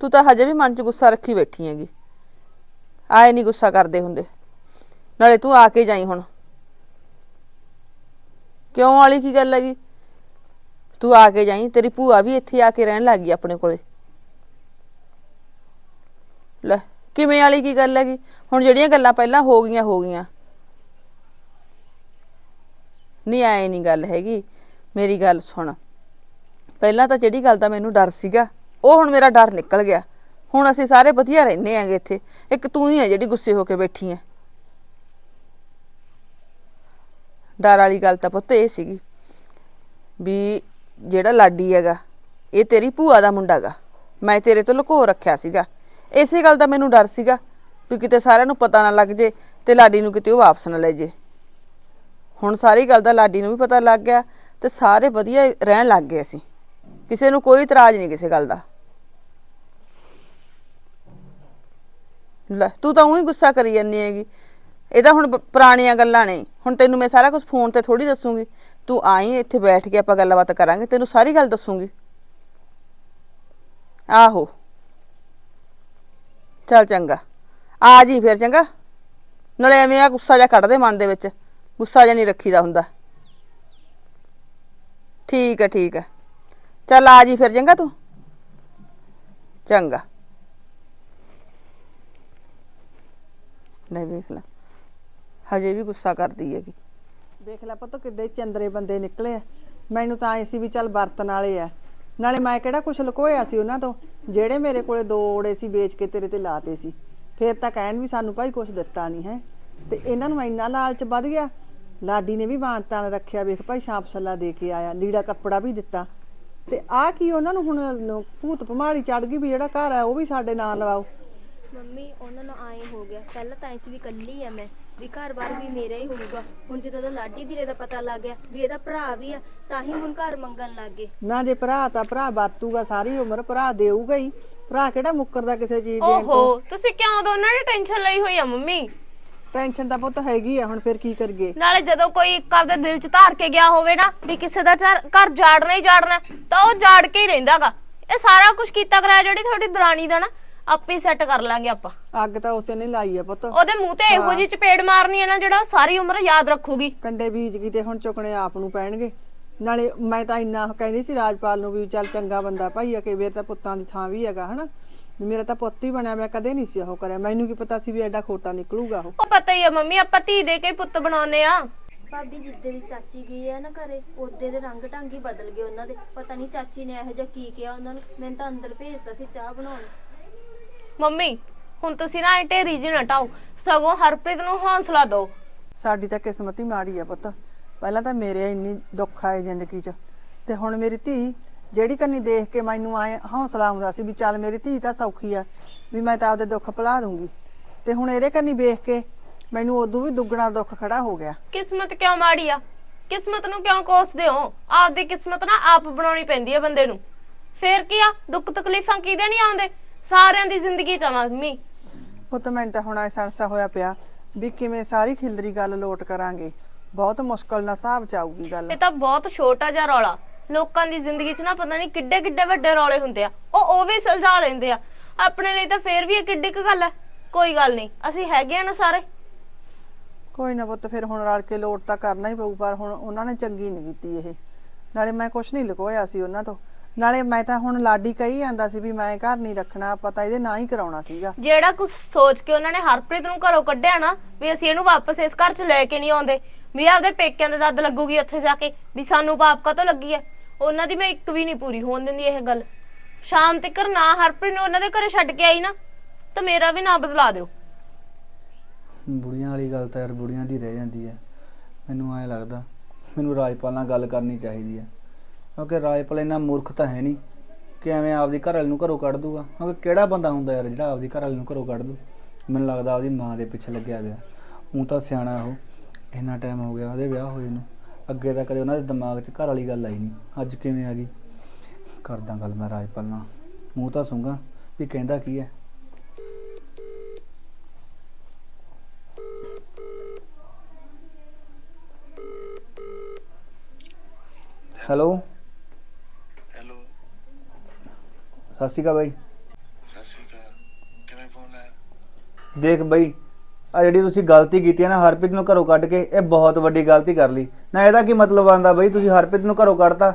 ਤੂੰ ਤਾਂ ਹਜੇ ਵੀ ਮਨ 'ਚ ਗੁੱਸਾ ਰੱਖੀ ਬੈਠੀ ਹੈਗੀ। ਆਏ ਨਹੀਂ ਗੁੱਸਾ ਕਰਦੇ ਹੁੰਦੇ। ਨਾਲੇ ਤੂੰ ਆ ਕੇ ਜਾਈ ਹੁਣ। ਕਿਉਂ ਵਾਲੀ ਕੀ ਗੱਲ ਹੈਗੀ? ਤੂੰ ਆ ਕੇ ਜਾਈ, ਤੇਰੀ ਭੂਆ ਵੀ ਇੱਥੇ ਆ ਕੇ ਰਹਿਣ ਲੱਗ ਗਈ ਆਪਣੇ ਕੋਲੇ। ਲੈ, ਕਿਵੇਂ ਵਾਲੀ ਕੀ ਗੱਲ ਹੈਗੀ? ਹੁਣ ਜਿਹੜੀਆਂ ਗੱਲਾਂ ਪਹਿਲਾਂ ਹੋ ਗਈਆਂ ਹੋ ਗਈਆਂ। ਨਹੀਂ ਆਏ ਨਹੀਂ ਗੱਲ ਹੈਗੀ। ਮੇਰੀ ਗੱਲ ਸੁਣ। ਪਹਿਲਾਂ ਤਾਂ ਜਿਹੜੀ ਗੱਲ ਦਾ ਮੈਨੂੰ ਡਰ ਸੀਗਾ, ਉਹ ਹੁਣ ਮੇਰਾ ਡਰ ਨਿਕਲ ਗਿਆ। ਹੁਣ ਅਸੀਂ ਸਾਰੇ ਵਧੀਆ ਰਹਿੰਦੇ ਆਂਗੇ ਇੱਥੇ। ਇੱਕ ਤੂੰ ਹੀ ਹੈ ਜਿਹੜੀ ਗੁੱਸੇ ਹੋ ਕੇ ਬੈਠੀ ਹੈ ਡਰ ਵਾਲੀ ਗੱਲ ਤਾਂ ਪੁੱਤ ਇਹ ਸੀਗੀ ਵੀ ਜਿਹੜਾ ਲਾਡੀ ਹੈਗਾ, ਇਹ ਤੇਰੀ ਭੂਆ ਦਾ ਮੁੰਡਾ ਗਾ। ਮੈਂ ਤੇਰੇ ਤੋਂ ਲੁਕੋ ਰੱਖਿਆ ਸੀਗਾ। ਇਸੇ ਗੱਲ ਦਾ ਮੈਨੂੰ ਡਰ ਸੀਗਾ ਵੀ ਕਿਤੇ ਸਾਰਿਆਂ ਨੂੰ ਪਤਾ ਨਾ ਲੱਗ ਜੇ ਤੇ ਲਾਡੀ ਨੂੰ ਕਿਤੇ ਉਹ ਵਾਪਸ ਨਾ ਲੈ ਜੇ। ਹੁਣ ਸਾਰੀ ਗੱਲ ਦਾ ਲਾਡੀ ਨੂੰ ਵੀ ਪਤਾ ਲੱਗ ਗਿਆ ਤੇ ਸਾਰੇ ਵਧੀਆ ਰਹਿਣ ਲੱਗ ਗਏ ਅਸੀਂ। ਕਿਸੇ ਨੂੰ ਕੋਈ ਇਤਰਾਜ਼ ਨਹੀਂ ਕਿਸੇ ਗੱਲ ਦਾ। ਲੈ, ਤੂੰ ਤਾਂ ਉਹੀ ਗੁੱਸਾ ਕਰੀ ਜਾਂਦੀ ਹੈਗੀ। ਇਹ ਤਾਂ ਹੁਣ ਬ- ਪੁਰਾਣੀਆਂ ਗੱਲਾਂ ਨੇ। ਹੁਣ ਤੈਨੂੰ ਮੈਂ ਸਾਰਾ ਕੁਝ ਫੋਨ ਤੇ ਥੋੜੀ ਦੱਸੂਗੀ। ਤੂੰ ਆਈ ਇੱਥੇ ਬੈਠ ਕੇ ਆਪਾਂ ਗੱਲਬਾਤ ਕਰਾਂਗੇ, ਤੈਨੂੰ ਸਾਰੀ ਗੱਲ ਦੱਸੂਗੀ। ਆਹੋ। ਚੱਲ ਚੰਗਾ। ਆ ਜੀ ਫਿਰ ਚੰਗਾ। ਨਾਲੇ ਐਵੇਂ ਆ ਗੁੱਸਾ ਜਿਹਾ ਕੱਢ ਦੇ ਮਨ ਦੇ ਵਿੱਚ। ਗੁੱਸਾ ਜਿਹਾ ਨਹੀਂ ਰੱਖੀਦਾ ਹੁੰਦਾ। ਠੀਕ ਹੈ ਠੀਕ ਹੈ ਚੱਲ ਆ ਜੀ ਫਿਰ ਚੰਗਾ ਤੂੰ। ਚੰਗਾ। ਲੈ ਵੇਖ ਲੈ। ਹਜੇ ਵੀ ਗੁੱਸਾ ਕਰਦੀ ਹੈਗੀ। ਦੇਖ ਲੈ ਪੁੱਤ ਕਿੱਡੇ ਚੰਦਰੇ ਬੰਦੇ ਨਿਕਲੇ ਆ। ਮੈਨੂੰ ਤਾਂ ਐ ਸੀ ਵੀ ਚੱਲ ਵਰਤਨ ਵਾਲੇ ਆ। ਨਾਲੇ ਮੈਂ ਕਿਹੜਾ ਕੁਛ ਲੁਕੋਇਆ ਸੀ ਉਹਨਾਂ ਤੋਂ? ਜਿਹੜੇ ਮੇਰੇ ਕੋਲੇ ਦੋ ਓੜੇ ਸੀ ਵੇਚ ਕੇ ਤੇਰੇ ਤੇ ਲਾਤੇ ਸੀ। ਫੇਰ ਤਾਂ ਕਹਿਣ ਵੀ ਸਾਨੂੰ ਭਾਈ ਕੁਛ ਦਿੱਤਾ ਨਹੀਂ ਹੈ। ਤੇ ਇਹਨਾਂ ਨੂੰ ਇੰਨਾ ਲਾਲਚ ਵੱਧ ਗਿਆ। ਲਾਡੀ ਨੇ ਵੀ ਬਾਣਤਾਂ ਰੱਖਿਆ ਵੇਖ ਭਾਈ ਛਾਪ ਸੱਲਾ ਦੇ ਕੇ ਆਇਆ ਲੀੜਾ ਕੱਪੜਾ ਵੀ ਦਿੱਤਾ। ਤੇ ਆਹ ਕੀ ਉਹਨਾਂ ਨੂੰ ਹੁਣ ਭੂਤ ਭਮਾਲੀ ਚੜ ਗਈ ਵੀ ਜਿਹੜਾ ਘਰ ਆ ਉਹ ਵੀ ਸਾਡੇ ਨਾਂ ਲਵਾਓ। ਮੰਮੀ ਉਹਨਾਂ ਨੂੰ ਆਏ ਹੋ ਗਿਆ। ਪਹਿਲਾਂ ਤਾਂ ਐਂ ਸੀ ਵੀ ਕੱਲੀ ਆ ਮੈਂ। ਵੀ ਘਰ-ਬਾਰ ਵੀ ਮੇਰਾ ਹੀ ਹੋਊਗਾ। ਹੁਣ ਜਦੋਂ ਦਾ ਲਾਡੀ ਵੀਰੇ ਦਾ ਪਤਾ ਲੱਗ ਗਿਆ ਵੀ ਇਹਦਾ ਭਰਾ ਵੀ ਆ ਤਾਂ ਹੀ ਹੁਣ ਘਰ ਮੰਗਣ ਲੱਗ ਗਏ। ਨਾ ਜੇ ਭਰਾ ਤਾਂ ਭਰਾ ਬਾਤੂਗਾ ਸਾਰੀ ਉਮਰ ਭਰਾ ਦੇਊਗਾ ਹੀ। ਭਰਾ ਕਿਹੜਾ ਮੁੱਕਰਦਾ ਕਿਸੇ ਚੀਜ਼ ਦੇਣ ਤੋਂ? ਓਹੋ ਤੁਸੀਂ ਕਿਉਂ ਦੋਨਾਂ ਨੇ ਟੈਨਸ਼ਨ ਲਈ ਹੋਈ ਆ ਮੰਮੀ? ਟੈਨਸ਼ਨ ਤਾਂ ਪੁੱਤ ਹੈਗੀ ਆ ਹੁਣ ਫਿਰ ਕੀ ਕਰੀਏ? ਨਾਲੇ ਜਦੋਂ ਕੋਈ ਇੱਕ ਆਪਦੇ ਦਿਲ 'ਚ ਧਾਰ ਕੇ ਗਿਆ ਹੋਵੇ ਨਾ ਵੀ ਕਿਸੇ ਦਾ ਘਰ ਘਰ ਜਾੜਨਾ ਹੀ ਜਾੜਨਾ ਤਾਂ ਉਹ ਜਾੜ ਕੇ ਹੀ ਰਹਿੰਦਾਗਾ। ਇਹ ਸਾਰਾ ਕੁਝ ਕੀਤਾ ਕਰਾਇਆ ਜਿਹੜੀ ਤੁਹਾਡੀ ਦਰਾਣੀ ਦਾ ਨਾ ਆਪੇ ਸੈੱਟ ਕਰ ਲਾਂਗੇ ਆਪਾਂ। ਅੱਗ ਤਾਂ ਉਸੇ ਨੇ ਲਾਈ ਆ ਪੁੱਤ। ਉਹਦੇ ਮੂੰਹ ਤੇ ਇਹੋ ਜਿਹੀ ਚਪੇੜ ਮਾਰਨੀ ਹੈ ਨਾ ਜਿਹੜਾ ਉਹ ਸਾਰੀ ਉਮਰ ਯਾਦ ਰੱਖੂਗੀ। ਕੰਡੇ ਬੀਜ ਗਈ ਤੇ ਹੁਣ ਚੁੱਕਣੇ ਆਪ ਨੂੰ ਪੈਣਗੇ। ਨਾਲੇ ਮੈਂ ਤਾਂ ਇੰਨਾ ਕਹਿੰਦੀ ਸੀ ਰਾਜਪਾਲ ਨੂੰ ਵੀ ਚੱਲ ਚੰਗਾ ਬੰਦਾ ਭਾਈ ਆ ਕਿ ਵੇ ਤਾਂ ਪੁੱਤਾਂ ਦੀ ਥਾਂ ਵੀ ਹੈਗਾ ਹਨਾ? ਵੀ ਮੇਰਾ ਤਾਂ ਪੁੱਤ ਹੀ ਬਣਿਆ ਮੈਂ ਕਦੇ ਨਹੀਂ ਸੀ ਉਹ ਕਰਿਆ। ਮੈਨੂੰ ਕੀ ਪਤਾ ਸੀ ਵੀ ਐਡਾ ਖੋਟਾ ਨਿਕਲੂਗਾ ਉਹ। ਉਹ ਪਤਾ ਹੀ ਆ ਮੰਮੀ ਆਪਾਂ ਧੀ ਦੇ ਕੇ ਹੀ ਪੁੱਤ ਬਣਾਉਨੇ ਆ। ਭਾਬੀ ਜਿੱਦੇ ਦੀ ਚਾਚੀ ਗਈ ਹੈ ਨਾ ਘਰੇ ਉਹਦੇ ਦੇ ਰੰਗ ਢੰਗ ਹੀ ਬਦਲ ਗਏ ਉਹਨਾਂ ਦੇ। ਪਤਾ ਨਹੀਂ ਚਾਚੀ ਨੇ ਇਹੋ ਜਿਹਾ ਕੀ ਕਿਹਾ ਉਹਨਾਂ ਨੂੰ। ਮੈਨੂੰ ਤਾਂ ਅੰਦਰ ਭੇਜਦਾ ਸੀ ਚਾਹ ਬਣਾਉਣ। ਮੰਮੀ ਹੁਣ ਤੁਸੀਂ ਨਾ ਇਹ ਢੇਰੀ ਨਾ ਟਾਓ ਸਗੋਂ ਹਰਪ੍ਰੀਤ ਨੂੰ ਹੌਸਲਾ ਦਿਓ। ਸਾਡੀ ਤਾਂ ਕਿਸਮਤ ਹੀ ਮਾੜੀ ਆ ਪੁੱਤ। ਪਹਿਲਾਂ ਤਾਂ ਮੇਰੇ ਇੰਨੀ ਦੁੱਖ ਆਏ ਜ਼ਿੰਦਗੀ 'ਚ। ਤੇ ਹੁਣ ਮੇਰੀ ਧੀ ਜਿਹੜੀ ਕੰਨੀ ਦੇਖ ਕੇ ਮੈਨੂੰ ਆਏ ਹੌਸਲਾ ਆਉਂਦਾ ਸੀ ਵੀ ਚੱਲ ਮੇਰੀ ਧੀ ਤਾਂ ਸੌਖੀ ਆ ਵੀ ਮੈਂ ਤਾਂ ਆਪਦੇ ਦੁੱਖ ਭੁਲਾ ਦੂੰਗੀ। ਤੇ ਹੁਣ ਇਹਦੇ ਕੰਨੀ ਵੇਖ ਕੇ ਮੈਨੂੰ ਉਦੋਂ ਵੀ ਦੁੱਗਣਾ ਦੁੱਖ ਖੜਾ ਹੋ ਗਿਆ। ਕਿਸਮਤ ਕਿਉਂ ਮਾੜੀ ਆ? ਕਿਸਮਤ ਨੂੰ ਕਿਉਂ ਕੋਸਦੇ ਹੋ? ਆਪਦੀ ਕਿਸਮਤ ਨਾ ਆਪ ਬਣਾਉਣੀ ਪੈਂਦੀ ਆ ਬੰਦੇ ਨੂੰ। ਫੇਰ ਕੀ ਆ? ਦੁੱਖ ਤਕਲੀਫਾਂ ਕਿਹਦੇ ਨਹੀਂ ਆਉਂਦੇ? ਸਾਰਿਆਂ ਦੀ ਜ਼ਿੰਦਗੀ ਚ ਆ ਮੰਮੀ। ਪੁੱਤ ਮੈਨੂੰ ਤਾਂ ਹੁਣ ਐ ਸੰਸਾ ਹੋਇਆ ਪਿਆ ਵੀ ਕਿਵੇਂ ਸਾਰੀ ਖਿਲਦਰੀ ਗੱਲ ਲੋਟ ਕਰਾਂਗੇ। ਬਹੁਤ ਮੁਸ਼ਕਲ ਨਾਲ ਹਿਸਾਬ ਚ ਆਊਗੀ ਗੱਲ। ਇਹ ਤਾਂ ਬਹੁਤ ਛੋਟਾ ਜਿਹਾ ਰੌਲਾ। ਲੋਕਾਂ ਦੀ ਜ਼ਿੰਦਗੀ 'ਚ ਨਾ ਪਤਾ ਨਹੀਂ ਕਿੱਡੇ ਕਿੱਡੇ ਵੱਡੇ ਰੌਲੇ ਹੁੰਦੇ ਆ। ਉਹ ਉਹ ਵੀ ਸੁਲਝਾ ਲੈਂਦੇ ਆ। ਆਪਣੇ ਲਈ ਤਾਂ ਫੇਰ ਵੀ ਇਹ ਕਿੱਡੀ ਕੁ ਗੱਲ ਹੈ ਕੋਈ ਗੱਲ ਨਹੀਂ ਅਸੀਂ ਹੈਗੇ ਆ ਨਾ ਸਾਰੇ। ਕੋਈ ਨਾ ਪੁੱਤ ਫਿਰ ਹੁਣ ਰਲ ਕੇ ਲੋਟ ਤਾਂ ਕਰਨਾ ਹੀ ਪਊ ਪਰ ਹੁਣ ਉਹਨਾਂ ਨੇ ਚੰਗੀ ਨਹੀਂ ਕੀਤੀ ਇਹ। ਨਾਲੇ ਮੈਂ ਕੁਛ ਨਹੀਂ ਲੁਕੋਇਆ ਸੀ ਉਹਨਾਂ ਤੋਂ। ਨਾਲੇ ਮੈਂ ਤਾਂ ਹੁਣ ਲਾਡੀ ਕਹੀ ਜਾਂਦਾ ਸੀ ਵੀ ਮੈਂ ਘਰ ਨਹੀਂ ਰੱਖਣਾ ਪਤਾ ਇਹਦੇ ਨਾਂ ਹੀ ਕਰਾਉਣਾ ਸੀਗਾ। ਜਿਹੜਾ ਕੁਝ ਸੋਚ ਕੇ ਉਹਨਾਂ ਨੇ ਹਰਪ੍ਰੀਤ ਨੂੰ ਘਰੋਂ ਕੱਢਿਆ ਨਾ ਵੀ ਅਸੀਂ ਇਹਨੂੰ ਵਾਪਸ ਇਸ ਘਰ 'ਚ ਲੈ ਕੇ ਨਹੀਂ ਆਉਂਦੇ ਵੀ ਆਪਦੇ ਪੇਕਿਆਂ ਦੇ ਦੱਦ ਲੱਗੂਗੀ ਉੱਥੇ ਜਾ ਕੇ ਵੀ ਸਾਨੂੰ ਪਾਪ ਕਾ ਲੱਗੀ ਹੈ? ਉਹਨਾਂ ਦੀ ਮੈਂ ਇੱਕ ਵੀ ਨਹੀਂ ਪੂਰੀ ਹੋਣ ਦਿੰਦੀ ਇਹ ਗੱਲ। ਸ਼ਾਮ ਤੱਕ ਨਾ ਹਰਪ੍ਰੀਤ ਨੂੰ ਉਹਨਾਂ ਦੇ ਘਰੇ ਛੱਡ ਕੇ ਆਈ ਨਾ ਤਾਂ ਮੇਰਾ ਵੀ ਨਾਂ ਬਦਲਾ ਦਿਓ। ਬੁੜੀਆਂ ਵਾਲੀ ਗੱਲ ਤਾਂ ਯਾਰ ਬੁੜੀਆਂ ਦੀ ਰਹਿ ਜਾਂਦੀ ਹੈ। ਮੈਨੂੰ ਐਂ ਲੱਗਦਾ ਮੈਨੂੰ ਰਾਜਪਾਲ ਨਾਲ ਗੱਲ ਕਰਨੀ ਚਾਹੀਦੀ ਹੈ। ਕਿਉਂਕਿ ਰਾਜਪਾਲ ਇੰਨਾ ਮੂਰਖ ਤਾਂ ਹੈ ਨਹੀਂ ਕਿ ਐਵੇਂ ਆਪਦੀ ਘਰ ਵਾਲੀ ਨੂੰ ਘਰੋਂ ਕੱਢ ਦੂਗਾ ਕਿਉਂਕਿ ਕਿਹੜਾ ਬੰਦਾ ਹੁੰਦਾ ਯਾਰ ਜਿਹੜਾ ਆਪਦੀ ਘਰ ਵਾਲੀ ਨੂੰ ਘਰੋਂ ਕੱਢ ਦੂ ਮੈਨੂੰ ਲੱਗਦਾ ਆਪਦੀ ਮਾਂ ਦੇ ਪਿੱਛੇ ਲੱਗਿਆ ਪਿਆ। ਉਹ ਤਾਂ ਸਿਆਣਾ ਉਹ। ਇੰਨਾ ਟਾਈਮ ਹੋ ਗਿਆ, ਉਹਦੇ ਵਿਆਹ ਹੋਏ ਨੂੰ। ਅੱਗੇ ਤਾਂ ਕਦੇ ਉਹਨਾਂ ਦੇ ਦਿਮਾਗ 'ਚ ਘਰ ਵਾਲੀ ਗੱਲ ਆਈ ਨਹੀਂ। ਅੱਜ ਕਿਵੇਂ ਆ ਗਈ? ਕਰਦਾ ਗੱਲ ਮੈਂ ਰਾਜਪਾਲ ਨਾਲ। ਮੂੰਹ ਤਾਂ ਸੁੰਗਾ ਵੀ ਕਹਿੰਦਾ ਕੀ ਹੈ? Hello hello? ਸਤਿ ਸ਼੍ਰੀ ਅਕਾਲ ਬਾਈ। ਸਤਿ ਸ਼੍ਰੀ ਅਕਾਲ। ਕਿਵੇਂ ਫੋਨ ਲਾਇਆ? ਦੇਖ ਬਈ ਆ ਜਿਹੜੀ ਤੁਸੀਂ ਗਲਤੀ ਕੀਤੀ ਹੈ ਨਾ ਹਰਪ੍ਰੀਤ ਨੂੰ ਘਰੋਂ ਕੱਢ ਕੇ ਇਹ ਬਹੁਤ ਵੱਡੀ ਗਲਤੀ ਕਰ ਲਈ। ਨਾ ਇਹਦਾ ਕੀ ਮਤਲਬ ਆਂਦਾ ਬਈ ਤੁਸੀਂ ਹਰਪ੍ਰੀਤ ਨੂੰ ਘਰੋਂ ਕੱਢਤਾ?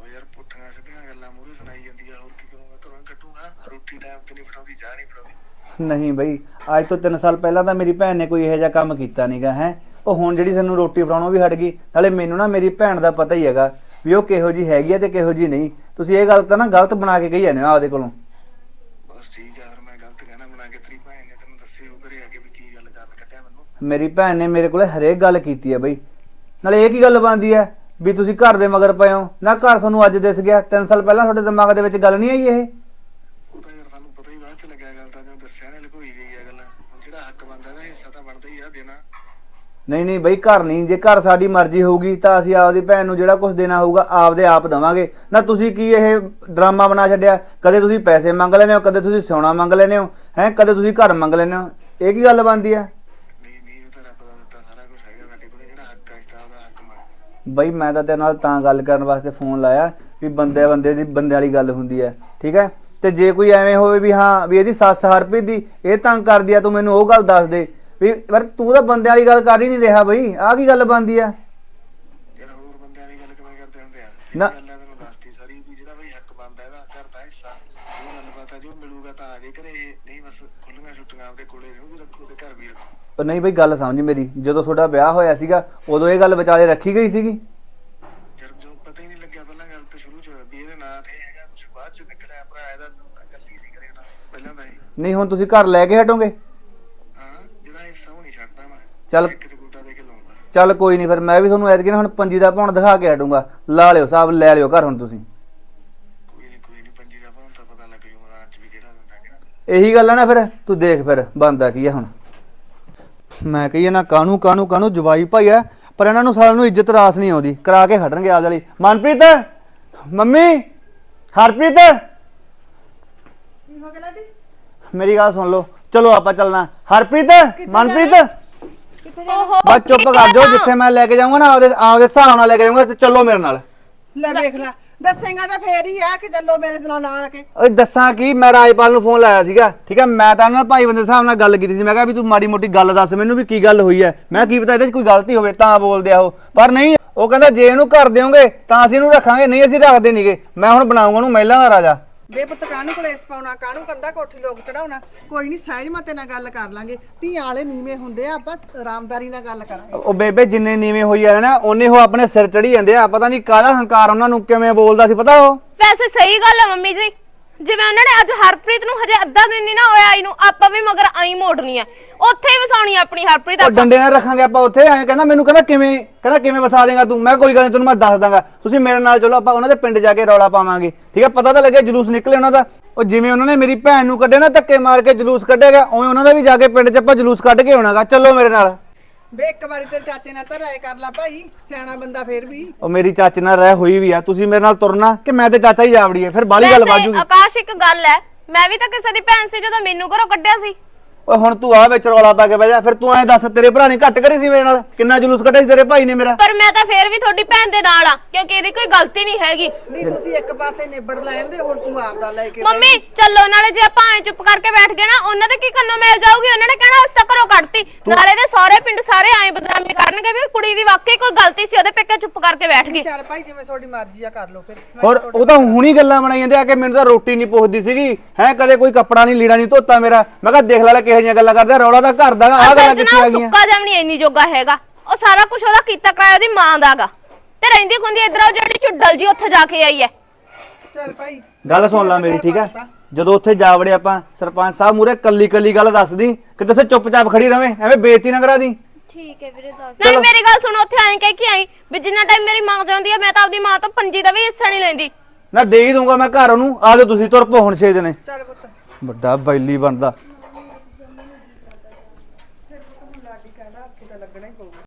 ਉਹ ਯਾਰ ਪੁੱਠੀਆਂ ਸਿੱਧੀਆਂ ਗੱਲਾਂ ਮੂਹਰੇ ਸੁਣਾਈ ਜਾਂਦੀ ਆ ਹੋਰ ਕੀ ਕਰੂੰਗਾ ਤੁਰੰਤ ਕੱਟੂਗਾ ਰੋਟੀ ਟਾਈਮ ਤੇ ਨਹੀਂ ਫੜਾਉਂਦੀ ਚਾਹ ਨਹੀਂ ਫੜਾਉਂਦੀ। ਨਹੀਂ ਬਈ ਅੱਜ ਤੋਂ 3 ਸਾਲ ਪਹਿਲਾਂ ਤਾਂ ਮੇਰੀ ਭੈਣ ਨੇ ਕੋਈ ਇਹੋ ਜਿਹਾ ਕੰਮ ਕੀਤਾ ਨਹੀਂਗਾ ਹੈ। ਉਹ ਹੁਣ ਜਿਹੜੀ ਸਾਨੂੰ ਰੋਟੀ ਫੜਾਉਣੋਂ ਵੀ ਹਟ ਗਈ ਨਾਲੇ ਮੈਨੂੰ ਨਾ ਮੇਰੀ ਭੈਣ ਦਾ ਪਤਾ ਹੀ ਹੈਗਾ ਵੀ ਉਹ ਕਿਹੋ ਜੀ ਹੈਗੀ ਆ ਤੇ ਕਿਹੋ ਜੀ ਨਹੀਂ। ਤੁਸੀਂ ਇਹ ਗੱਲ ਤਾਂ ਨਾ ਗਲਤ ਬਣਾ ਕੇ ਕਹੀ ਜਾਂਦੇ ਹੋ ਆਪਦੇ ਕੋਲੋਂ। ਬਸ ਠੀਕ ਆ ਫਿਰ ਮੈਂ ਗਲਤ ਕਹਿਣਾ ਬਣਾ ਕੇ ਤੇਰੀ ਭੈਣ ਨੇ ਤੈਨੂੰ ਦੱਸੇ ਉਹ ਘਰੇ ਆ ਕੇ ਵੀ ਕੀ ਗੱਲ ਕਰਨ ਕੱਟਿਆ ਮੈਨੂੰ। ਮੇਰੀ ਭੈਣ ਨੇ ਮੇਰੇ ਕੋਲੇ ਹਰੇਕ ਗੱਲ ਕੀਤੀ ਹੈ ਬਈ। ਨਾਲੇ ਇਹ ਕੀ ਗੱਲ ਬਣਦੀ ਹੈ ਵੀ ਤੁਸੀਂ ਘਰ ਦੇ ਮਗਰ ਪਏ ਹੋ। ਨਾ ਘਰ ਤੁਹਾਨੂੰ ਅੱਜ ਦਿਸ ਗਿਆ 3 ਸਾਲ ਪਹਿਲਾਂ ਤੁਹਾਡੇ ਦਿਮਾਗ ਦੇ ਵਿੱਚ ਗੱਲ ਨਹੀਂ ਆਈ ਇਹ ਉਹ ਤਾਂ ਯਾਰ ਸਾਨੂੰ ਪਤਾ ਹੀ ਬਾਅਦ ਚ ਲੱਗਿਆ ਗੱਲ ਤਾਂ ਜਦੋਂ ਦੱਸਿਆ ਨੇ ਲੁਕੋਈ ਗਈ ਆ ਗੱਲ ਹੁਣ ਜਿਹੜਾ ਹੱਕ ਬਣਦਾ ਨਾ ਹਿੱਸਾ ਤਾਂ ਬਣਦਾ ਹੀ ਆ ਦੇਣਾ ਨਹੀਂ ਨਹੀਂ ਬਈ ਘਰ ਨਹੀਂ, ਜੇ ਘਰ ਸਾਡੀ ਮਰਜ਼ੀ ਹੋਊਗੀ ਤਾਂ ਅਸੀਂ ਆਪਦੀ ਭੈਣ ਨੂੰ ਜਿਹੜਾ ਕੁਝ ਦੇਣਾ ਹੋਊਗਾ ਆਪਦੇ ਆਪ ਦਵਾਂਗੇ। ਨਾ ਤੁਸੀਂ ਕੀ ਇਹ ਡਰਾਮਾ ਬਣਾ ਛੱਡਿਆ? ਕਦੇ ਤੁਸੀਂ ਪੈਸੇ ਮੰਗ ਲੈਨੇ ਹੋ, ਕਦੇ ਤੁਸੀਂ ਸੋਨਾ ਮੰਗ ਲੈਨੇ ਹੋ, ਹੈ? ਕਦੇ ਤੁਸੀਂ ਘਰ ਮੰਗ ਲੈਨੇ ਹੋ। ਇਹ ਕੀ ਗੱਲ ਬਣਦੀ ਹੈ ਆ? ਬਈ ਮੈਂ ਤਾਂ ਤੇਰੇ ਨਾਲ ਤਾਂ ਗੱਲ ਕਰਨ ਵਾਸਤੇ ਫੋਨ ਲਾਇਆ ਵੀ ਬੰਦੇ ਬੰਦੇ ਦੀ ਬੰਦੇ ਵਾਲੀ ਗੱਲ ਹੁੰਦੀ ਹੈ ਠੀਕ ਹੈ ਤੇ ਜੇ ਕੋਈ ਐਵੇਂ ਹੋਵੇ ਵੀ ਹਾਂ, ਵੀ ਇਹਦੀ ਸੱਸ ਹਰਪ੍ਰੀਤ ਦੀ ਇਹ ਤੰਗ ਕਰਦੀ ਆ, ਤੂੰ ਮੈਨੂੰ ਉਹ ਗੱਲ ਦੱਸ ਦੇ। ਵੀ ਪਰ ਤੂੰ ਤਾਂ ਬੰਦੇ ਵਾਲੀ ਗੱਲ ਕਰ ਹੀ ਨਹੀਂ ਰਿਹਾ ਬਈ। ਆਹ ਕੀ ਗੱਲ ਬਣਦੀ ਆ? ਯਾਰ ਹੋਰ ਬੰਦਿਆਂ ਦੀ ਗੱਲ ਕਿਵੇਂ ਕਰਦੇ ਹੁੰਦੇ ਆ? ਨਾ। ਇਹ ਗੱਲ ਆ ਤੈਨੂੰ ਦੱਸਤੀ ਸਾਰੀ ਵੀ ਜਿਹੜਾ ਬਈ ਹੱਕ ਬਣਦਾ ਇਹਦਾ ਘਰ ਦਾ ਹਿੱਸਾ। ਉਹ ਗੱਲ ਪਤਾ ਜੋ ਮਿਲੂਗਾ ਤਾਂ ਆ ਜੇ ਘਰੇ। ਇਹ ਨਹੀਂ ਬਸ ਖੁੱਲੀਆਂ ਛੁੱਟੀਆਂ ਆਪਦੇ ਕੋਲੇ ਰਹੂ ਵੀ ਰੱਖੋ ਤੇ ਘਰ ਵੀ ਰੱਖੋ। ਉਹ ਨਹੀਂ ਬਈ ਗੱਲ ਸਮਝ ਮੇਰੀ। ਜਦੋਂ ਤੁਹਾਡਾ ਵਿਆਹ ਹੋਇਆ ਸੀਗਾ ਉਦੋਂ ਇਹ ਗੱਲ ਵਿਚਾਲੇ ਰੱਖੀ ਗਈ ਸੀਗੀ? ਜਦ ਜੋ ਪਤਾ ਹੀ ਨਹੀਂ ਲੱਗਿਆ ਪਹਿਲਾਂ ਗੱਲ ਤਾਂ ਸ਼ੁਰੂ ਚ ਵੀ ਇਹਦੇ ਨਾਂ ਤੇ ਹੈਗਾ ਕੁਝ ਬਾਅਦ ਚ ਨਿਕਲਿਆ ਭਰਾ ਇਹਦਾ ਤਾਂ ਗਲਤੀ ਸੀ ਕਰੇ ਤਾਂ। ਪਹਿਲਾਂ ਤਾਂ ਇਹ। ਨਹੀਂ ਹੁਣ ਤੁਸੀਂ ਘਰ ਲੈ ਕੇ ਹਟੋਗੇ ਹਾਂ ਜਿਹੜਾ ਹਿੱਸਾ ਉਹ ਨਹੀਂ ਛੱਡਦਾ ਮੈਂ ਚੱਲ ਇੱਕ ਚਗੂਟਾ ਦੇ ਕੇ ਲਾਉਂਗਾ ਚੱਲ ਕੋਈ ਨਹੀਂ ਫਿਰ ਮੈਂ ਵੀ ਤੁਹਾਨੂੰ ਐਤਕੀ ਨਾ ਹੁਣ ਪੰਜੀ ਦਾ ਪੌਣ ਦਿਖਾ ਕੇ ਹਟੂੰਗਾ। ਲਾ ਲਿਓ ਸਾਹਿਬ ਲੈ ਲਿਓ ਘਰ ਹੁਣ ਤੁਸੀਂ। ਕੋਈ ਨਹੀਂ ਕੋਈ ਨਹੀਂ ਪੰਜੀ ਦਾ ਭਾਂ ਤਾਂ ਪਤਾ ਲੱਗ ਜੂਗਾ ਅੱਜ ਵੀ ਕਿਹੜਾ ਦਿੰਦਾ ਕਿਹੜਾ। ਇਹੀ ਗੱਲ ਆ ਨਾ ਫਿਰ ਤੂੰ ਦੇਖ ਫਿਰ ਬੰਦਾ ਕੀ ਆ ਹੁਣ। ਮੈਂ ਕਹੀਏ ਨਾ ਕਾਹਨੂੰ ਕਾਹਨੂੰ ਕਾਹਨੂੰ ਜਵਾਈ ਭਾਈ ਆ ਪਰ ਇਹਨਾਂ ਨੂੰ ਸਾਰਿਆਂ ਨੂੰ ਇੱਜ਼ਤ ਰਾਸ ਨਹੀਂ ਆਉਂਦੀ। ਕਰਾ ਕੇ ਹਟਣਗੇ ਆਪਦੇ ਲਈ ਮਨਪ੍ਰੀਤ ਮੰਮੀ ਹਰਪ੍ਰੀਤ। ਕੀ ਹੋ ਗਿਆ ਲਾਡੀ? ਮੇਰੀ ਗੱਲ ਸੁਣ ਲਓ। ਚਲੋ ਆਪਾਂ ਚੱਲਣਾ। ਹਰਪ੍ਰੀਤ ਮਨਪ੍ਰੀਤ। ਬਸ ਚੁੱਪ ਕਰ ਜਾਓ ਜਿੱਥੇ ਮੈਂ ਲੈ ਕੇ ਜਾਊਂਗਾ ਨਾ ਆਪਦੇ ਆਪਦੇ ਹਿਸਾਬ ਨਾਲ ਲੈ ਕੇ ਜਾਊਂਗਾ ਤੇ ਚੱਲੋ ਮੇਰੇ ਨਾਲ। ਲੈ ਵੇਖ ਲੈ ਦੱਸੇਗਾ ਤਾਂ ਫੇਰ ਹੀ ਆ ਕਿ ਚੱਲੋ ਮੇਰੇ ਨਾਲ ਨਾਲ ਕੇ। ਓਏ ਦੱਸਾਂ ਕੀ ਮੈਂ ਰਾਜਪਾਲ ਨੂੰ ਫੋਨ ਲਾਇਆ ਸੀਗਾ ਠੀਕ ਹੈ ਮੈਂ ਤਾਂ ਉਹਨਾਂ ਭਾਈ ਬੰਦੇ ਸਾਹਿਬ ਨਾਲ ਗੱਲ ਕੀਤੀ ਸੀ ਮੈਂ ਕਿਹਾ ਵੀ ਤੂੰ ਮਾੜੀ ਮੋਟੀ ਗੱਲ ਦੱਸ ਮੈਨੂੰ ਵੀ ਕੀ ਗੱਲ ਹੋਈ ਹੈ ਮੈਂ ਕੀ ਪਤਾ ਇਹਦੇ 'ਚ ਕੋਈ ਗਲਤੀ ਹੋਵੇ ਤਾਂ ਬੋਲਦੇ ਆ ਉਹ। ਪਰ ਨਹੀਂ ਉਹ ਕਹਿੰਦਾ ਜੇ ਇਹਨੂੰ ਘਰ ਦਿਓਗੇ ਤਾਂ ਅਸੀਂ ਇਹਨੂੰ ਰੱਖਾਂਗੇ ਨਹੀਂ ਅਸੀਂ ਰੱਖਦੇ ਨਹੀਂਗੇ ਮੈਂ ਹੁਣ ਬਣਾਉਂਗਾ ਉਹਨੂੰ ਮਹਿਲਾ ਦਾ ਰਾਜਾ। ਬੇਪੁੱਤ ਕਾਹਨੂੰ ਕਲੇਸ਼ ਪਾਉਣਾ? ਕਾਹਨੂੰ ਕੰਦਾ ਕੋਠੀ ਲੋਕ ਚੜਾਉਣਾ ਕੋਈ ਨਹੀਂ ਸਹਿਜ ਮਤੇ ਨਾਲ ਗੱਲ ਕਰ ਲਾਂਗੇ। ਧੀਆਂ ਵਾਲੇ ਨੀਵੇਂ ਹੁੰਦੇ ਆ ਆਪਾਂ ਆਰਾਮਦਾਰੀ ਨਾਲ ਗੱਲ ਕਰਾਂਗੇ। ਉਹ ਬੇਬੇ ਜਿੰਨੇ ਨੀਵੇਂ ਹੋਈ ਆ ਨਾ ਉਹਨੇ ਉਹ ਆਪਣੇ ਸਿਰ ਚੜੀ ਜਾਂਦੇ ਆ। ਪਤਾ ਨਹੀਂ ਕਾਹਦਾ ਹੰਕਾਰ ਉਹਨਾਂ ਨੂੰ ਕਿਵੇਂ ਬੋਲਦਾ ਸੀ ਪਤਾ ਉਹ? ਵੈਸੇ ਸਹੀ ਗੱਲ ਹੈ ਮੰਮੀ ਜੀ। ਜਿਵੇਂ ਉਹਨਾਂ ਨੇ ਅੱਜ ਹਰਪ੍ਰੀਤ ਨੂੰ ਹਜੇ ਅੱਧਾ ਦਿਨ ਨਹੀਂ ਨਾ ਹੋਇਆ ਇਹਨੂੰ ਆਪਾਂ ਵੀ ਮਗਰ ਆਈ ਮੋੜਨੀ ਹੈ ਉੱਥੇ ਹੀ ਵਸਾਉਣੀ ਆ ਆਪਣੀ ਹਰਪ੍ਰੀਤ ਉਹ ਆਪਾਂ। ਡੰਡੇ ਨਾਲ ਰੱਖਾਂਗੇ ਆਪਾਂ ਉੱਥੇ ਐਂ ਕਹਿੰਦਾ ਮੈਨੂੰ ਕਹਿੰਦਾ ਕਿਵੇਂ ਕਹਿੰਦਾ ਕਿਵੇਂ ਵਸਾ ਦੇਗਾ ਤੂੰ? ਮੈਂ ਕਿਹਾ ਕੋਈ ਗੱਲ ਨਹੀਂ ਤੈਨੂੰ ਮੈਂ ਦੱਸ ਦਾਂਗਾ। ਤੁਸੀਂ ਮੇਰੇ ਨਾਲ ਚਲੋ ਆਪਾਂ ਉਹਨਾਂ ਦੇ ਪਿੰਡ ਜਾ ਕੇ ਰੌਲਾ ਪਾਵਾਂਗੇ। ਠੀਕ ਹੈ ਪਤਾ ਤਾਂ ਲੱਗੇ ਜਲੂਸ ਨਿਕਲੇ ਉਹਨਾਂ ਦਾ। ਉਹ ਜਿਵੇਂ ਉਹਨਾਂ ਨੇ ਮੇਰੀ ਭੈਣ ਨੂੰ ਕੱਢਿਆ ਨਾ ਧੱਕੇ ਮਾਰ ਕੇ ਜਲੂਸ ਕੱਢਿਆ ਉਵੇਂ ਉਹਨਾਂ ਦਾ ਵੀ ਜਾ ਕੇ ਪਿੰਡ 'ਚ ਆਪਾਂ ਜਲੂਸ ਕੱਢ ਕੇ ਆਉਣਾਗਾ। ਚੱਲੋ ਮੇਰੇ ਨਾਲ। ਬੇ ਇੱਕ ਵਾਰੀ ਤੇਰੇ ਚਾਚੇ ਨਾਲ ਤਾਂ ਰਾਏ ਕਰ ਲਾ ਭਾਈ ਸਿਆਣਾ ਬੰਦਾ ਫੇਰ ਵੀ। ਉਹ ਮੇਰੀ ਚਾਚੇ ਨਾਲ ਰਹਿ ਹੋਈ ਵੀ ਆ। ਤੁਸੀਂ ਮੇਰੇ ਨਾਲ ਤੁਰਨਾ ਕਿ ਮੈਂ ਤੇ ਚਾਚਾ ਹੀ ਜਾਵੜੀਏ ਫਿਰ ਬਾਲੀ ਗੱਲ ਵੈਸੇ ਬਾਜੂਗੀ ਆਕਾਸ਼ ਇੱਕ ਗੱਲ ਹੈ ਮੈਂ ਵੀ ਤਾਂ ਕਿਸੇ ਦੀ ਭੈਣ ਸੀ ਜਦੋਂ ਮੈਨੂੰ ਘਰੋਂ ਕੱਢਿਆ ਸੀ। ਓਏ ਹੁਣ ਤੂੰ ਆ ਵਿੱਚ ਰੌਲਾ ਪਾ ਕੇ ਬਹਿ ਜਾ ਫਿਰ ਤੂੰ ਐਂ ਦੱਸ ਤੇਰੇ ਭਰਾ ਨੇ ਘੱਟ ਕਰੀ ਸੀ ਮੇਰੇ ਨਾਲ? ਕਿੰਨਾ ਜਲੂਸ ਕੱਢਿਆ ਸੀ ਤੇਰੇ ਭਾਈ ਨੇ ਮੇਰਾ? ਪਰ ਮੈਂ ਤਾਂ ਫੇਰ ਵੀ ਤੁਹਾਡੀ ਭੈਣ ਦੇ ਨਾਲ ਆ ਕਿਉਂਕਿ ਇਹਦੀ ਕੋਈ ਗਲਤੀ ਨਹੀਂ ਹੈਗੀ। ਨਹੀਂ ਤੁਸੀਂ ਇੱਕ ਪਾਸੇ ਨਿਬੜ ਲੈਣ ਦੇ ਹੁਣ ਤੂੰ ਆਪਦਾ ਲੈ ਕੇ ਮੰਮੀ ਚੱਲੋ ਨਾਲੇ ਜੇ ਆਪਾਂ ਐ ਚੁੱਪ ਕਰਕੇ ਬੈਠ ਗਏ ਨਾ ਉਹਨਾਂ ਦੇ ਕੀ ਕੰਨੋਂ ਮਿਲ ਜਾਊਗੀ? ਉਹਨਾਂ ਨੇ ਕਹਿਣਾ ਅਸੀਂ ਤਾਂ ਘਰੋਂ ਕੱਢਤੀ ਨਾਲੇ ਦੇ ਸਾਰੇ ਪਿੰਡ ਸਾਰੇ ਐ ਬਦਨਾਮੀ ਕਰਨਗੇ ਵੀ ਕੁੜੀ ਦੀ ਵਾਕਈ ਕੋਈ ਗਲਤੀ ਸੀ ਉਹਦੇ ਪੇਕੇ ਚੁੱਪ ਕਰਕੇ ਬੈਠ ਗਏ ਚੱਲ ਭਾਈ ਜਿਵੇਂ ਤੁਹਾਡੀ ਮਰਜ਼ੀ ਆ ਕਰ ਲਓ ਫਿਰ। ਮੈਂ ਹੋਰ ਉਹ ਤਾਂ ਹੁਣੀ ਗੱਲਾਂ ਬਣਾਈ ਜਾਂਦੇ ਆ ਕਿ ਮੈਨੂੰ ਤਾਂ ਰੋਟੀ ਨਹੀਂ ਪੁੱਛਦੀ ਸੀਗੀ ਹੈ ਕਦੇ ਕੋਈ ਕੱਪੜਾ ਨਹੀਂ ਲੀੜਾ ਨਹੀਂ ਧੋਤਾ ਮੇਰਾ। ਮੈਂ ਕਿਹਾ ਦੇਖ ਲੈ ਲੈ ਕਿਹੋ ਜਿਹੀਆਂ ਗੱਲਾਂ ਕਰਦਾ ਰੌਲਾ ਤਾਂ ਘਰ ਦਾ ਆ ਗੱਲਾਂ ਅਸਲ 'ਚ ਕਿੱਥੇ ਨਾ ਆ ਉਹ ਗਈਆਂ ਸੁੱਕਾ ਜਮਣੀ ਇੰਨੀ ਜੋਗਾ ਹੈਗਾ। ਉਹ ਸਾਰਾ ਕੁਝ ਉਹਦਾ ਕੀਤਾ ਕਰਾਇਆ ਉਹਦੀ ਮਾਂ ਦਾਗਾ। ਤੇ ਰਹਿੰਦੀ ਖੁੰਦੀ ਇਧਰ ਉਹ ਜਿਹੜੀ ਚੁੱਡਲ ਜੀ ਉੱਥੇ ਜਾ ਕੇ ਆਈ ਹੈ ਚੱਲ ਭਾਈ। ਗੱਲ ਸੁਣ ਲੈ ਮੇਰੀ ਠੀਕ ਆ ਜਦੋਂ ਉੱਥੇ ਜਾ ਵੜੇ ਆਪਾਂ ਸਰਪੰਚ ਸਾਹਿਬ ਮੂਰੇ ਕੱਲੀ ਕੱਲੀ ਗੱਲ ਦੱਸਦੀ ਕਿਤੇ ਉੱਥੇ ਚੁੱਪਚਾਪ ਖੜੀ ਰਵੇਂ ਐਵੇਂ ਬੇਇੱਜ਼ਤੀ ਨਾ ਕਰਾ ਦੀ। ਠੀਕ ਹੈ ਵੀਰੇ ਦੱਸ। ਨਾਲੇ ਮੇਰੀ ਗੱਲ ਸੁਣੋ ਉੱਥੇ ਆਏ ਕਹਿ ਕੇ ਆਈ ਵੀ ਜਿੰਨਾ ਟਾਈਮ ਮੇਰੀ ਮਾਂ ਜਾਂਦੀ ਹੈ ਮੈਂ ਤਾਂ ਆਪਦੀ ਮਾਂ ਤੋਂ ਪੰਜੀ ਦਾ ਵੀ ਹਿੱਸਾ ਨਹੀਂ ਲੈਂਦੀ। ਨਾ ਦੇ ਹੀ ਦੂੰਗਾ ਮੈਂ ਘਰ ਉਹਨੂੰ ਆ ਜਾਓ ਤੁਸੀਂ ਤੁਰ ਪੋ ਹੁਣ ਛੇ ਦਿਨੇ ਵੱਡਾ ਬੈਲੀ ਬਣਦਾ।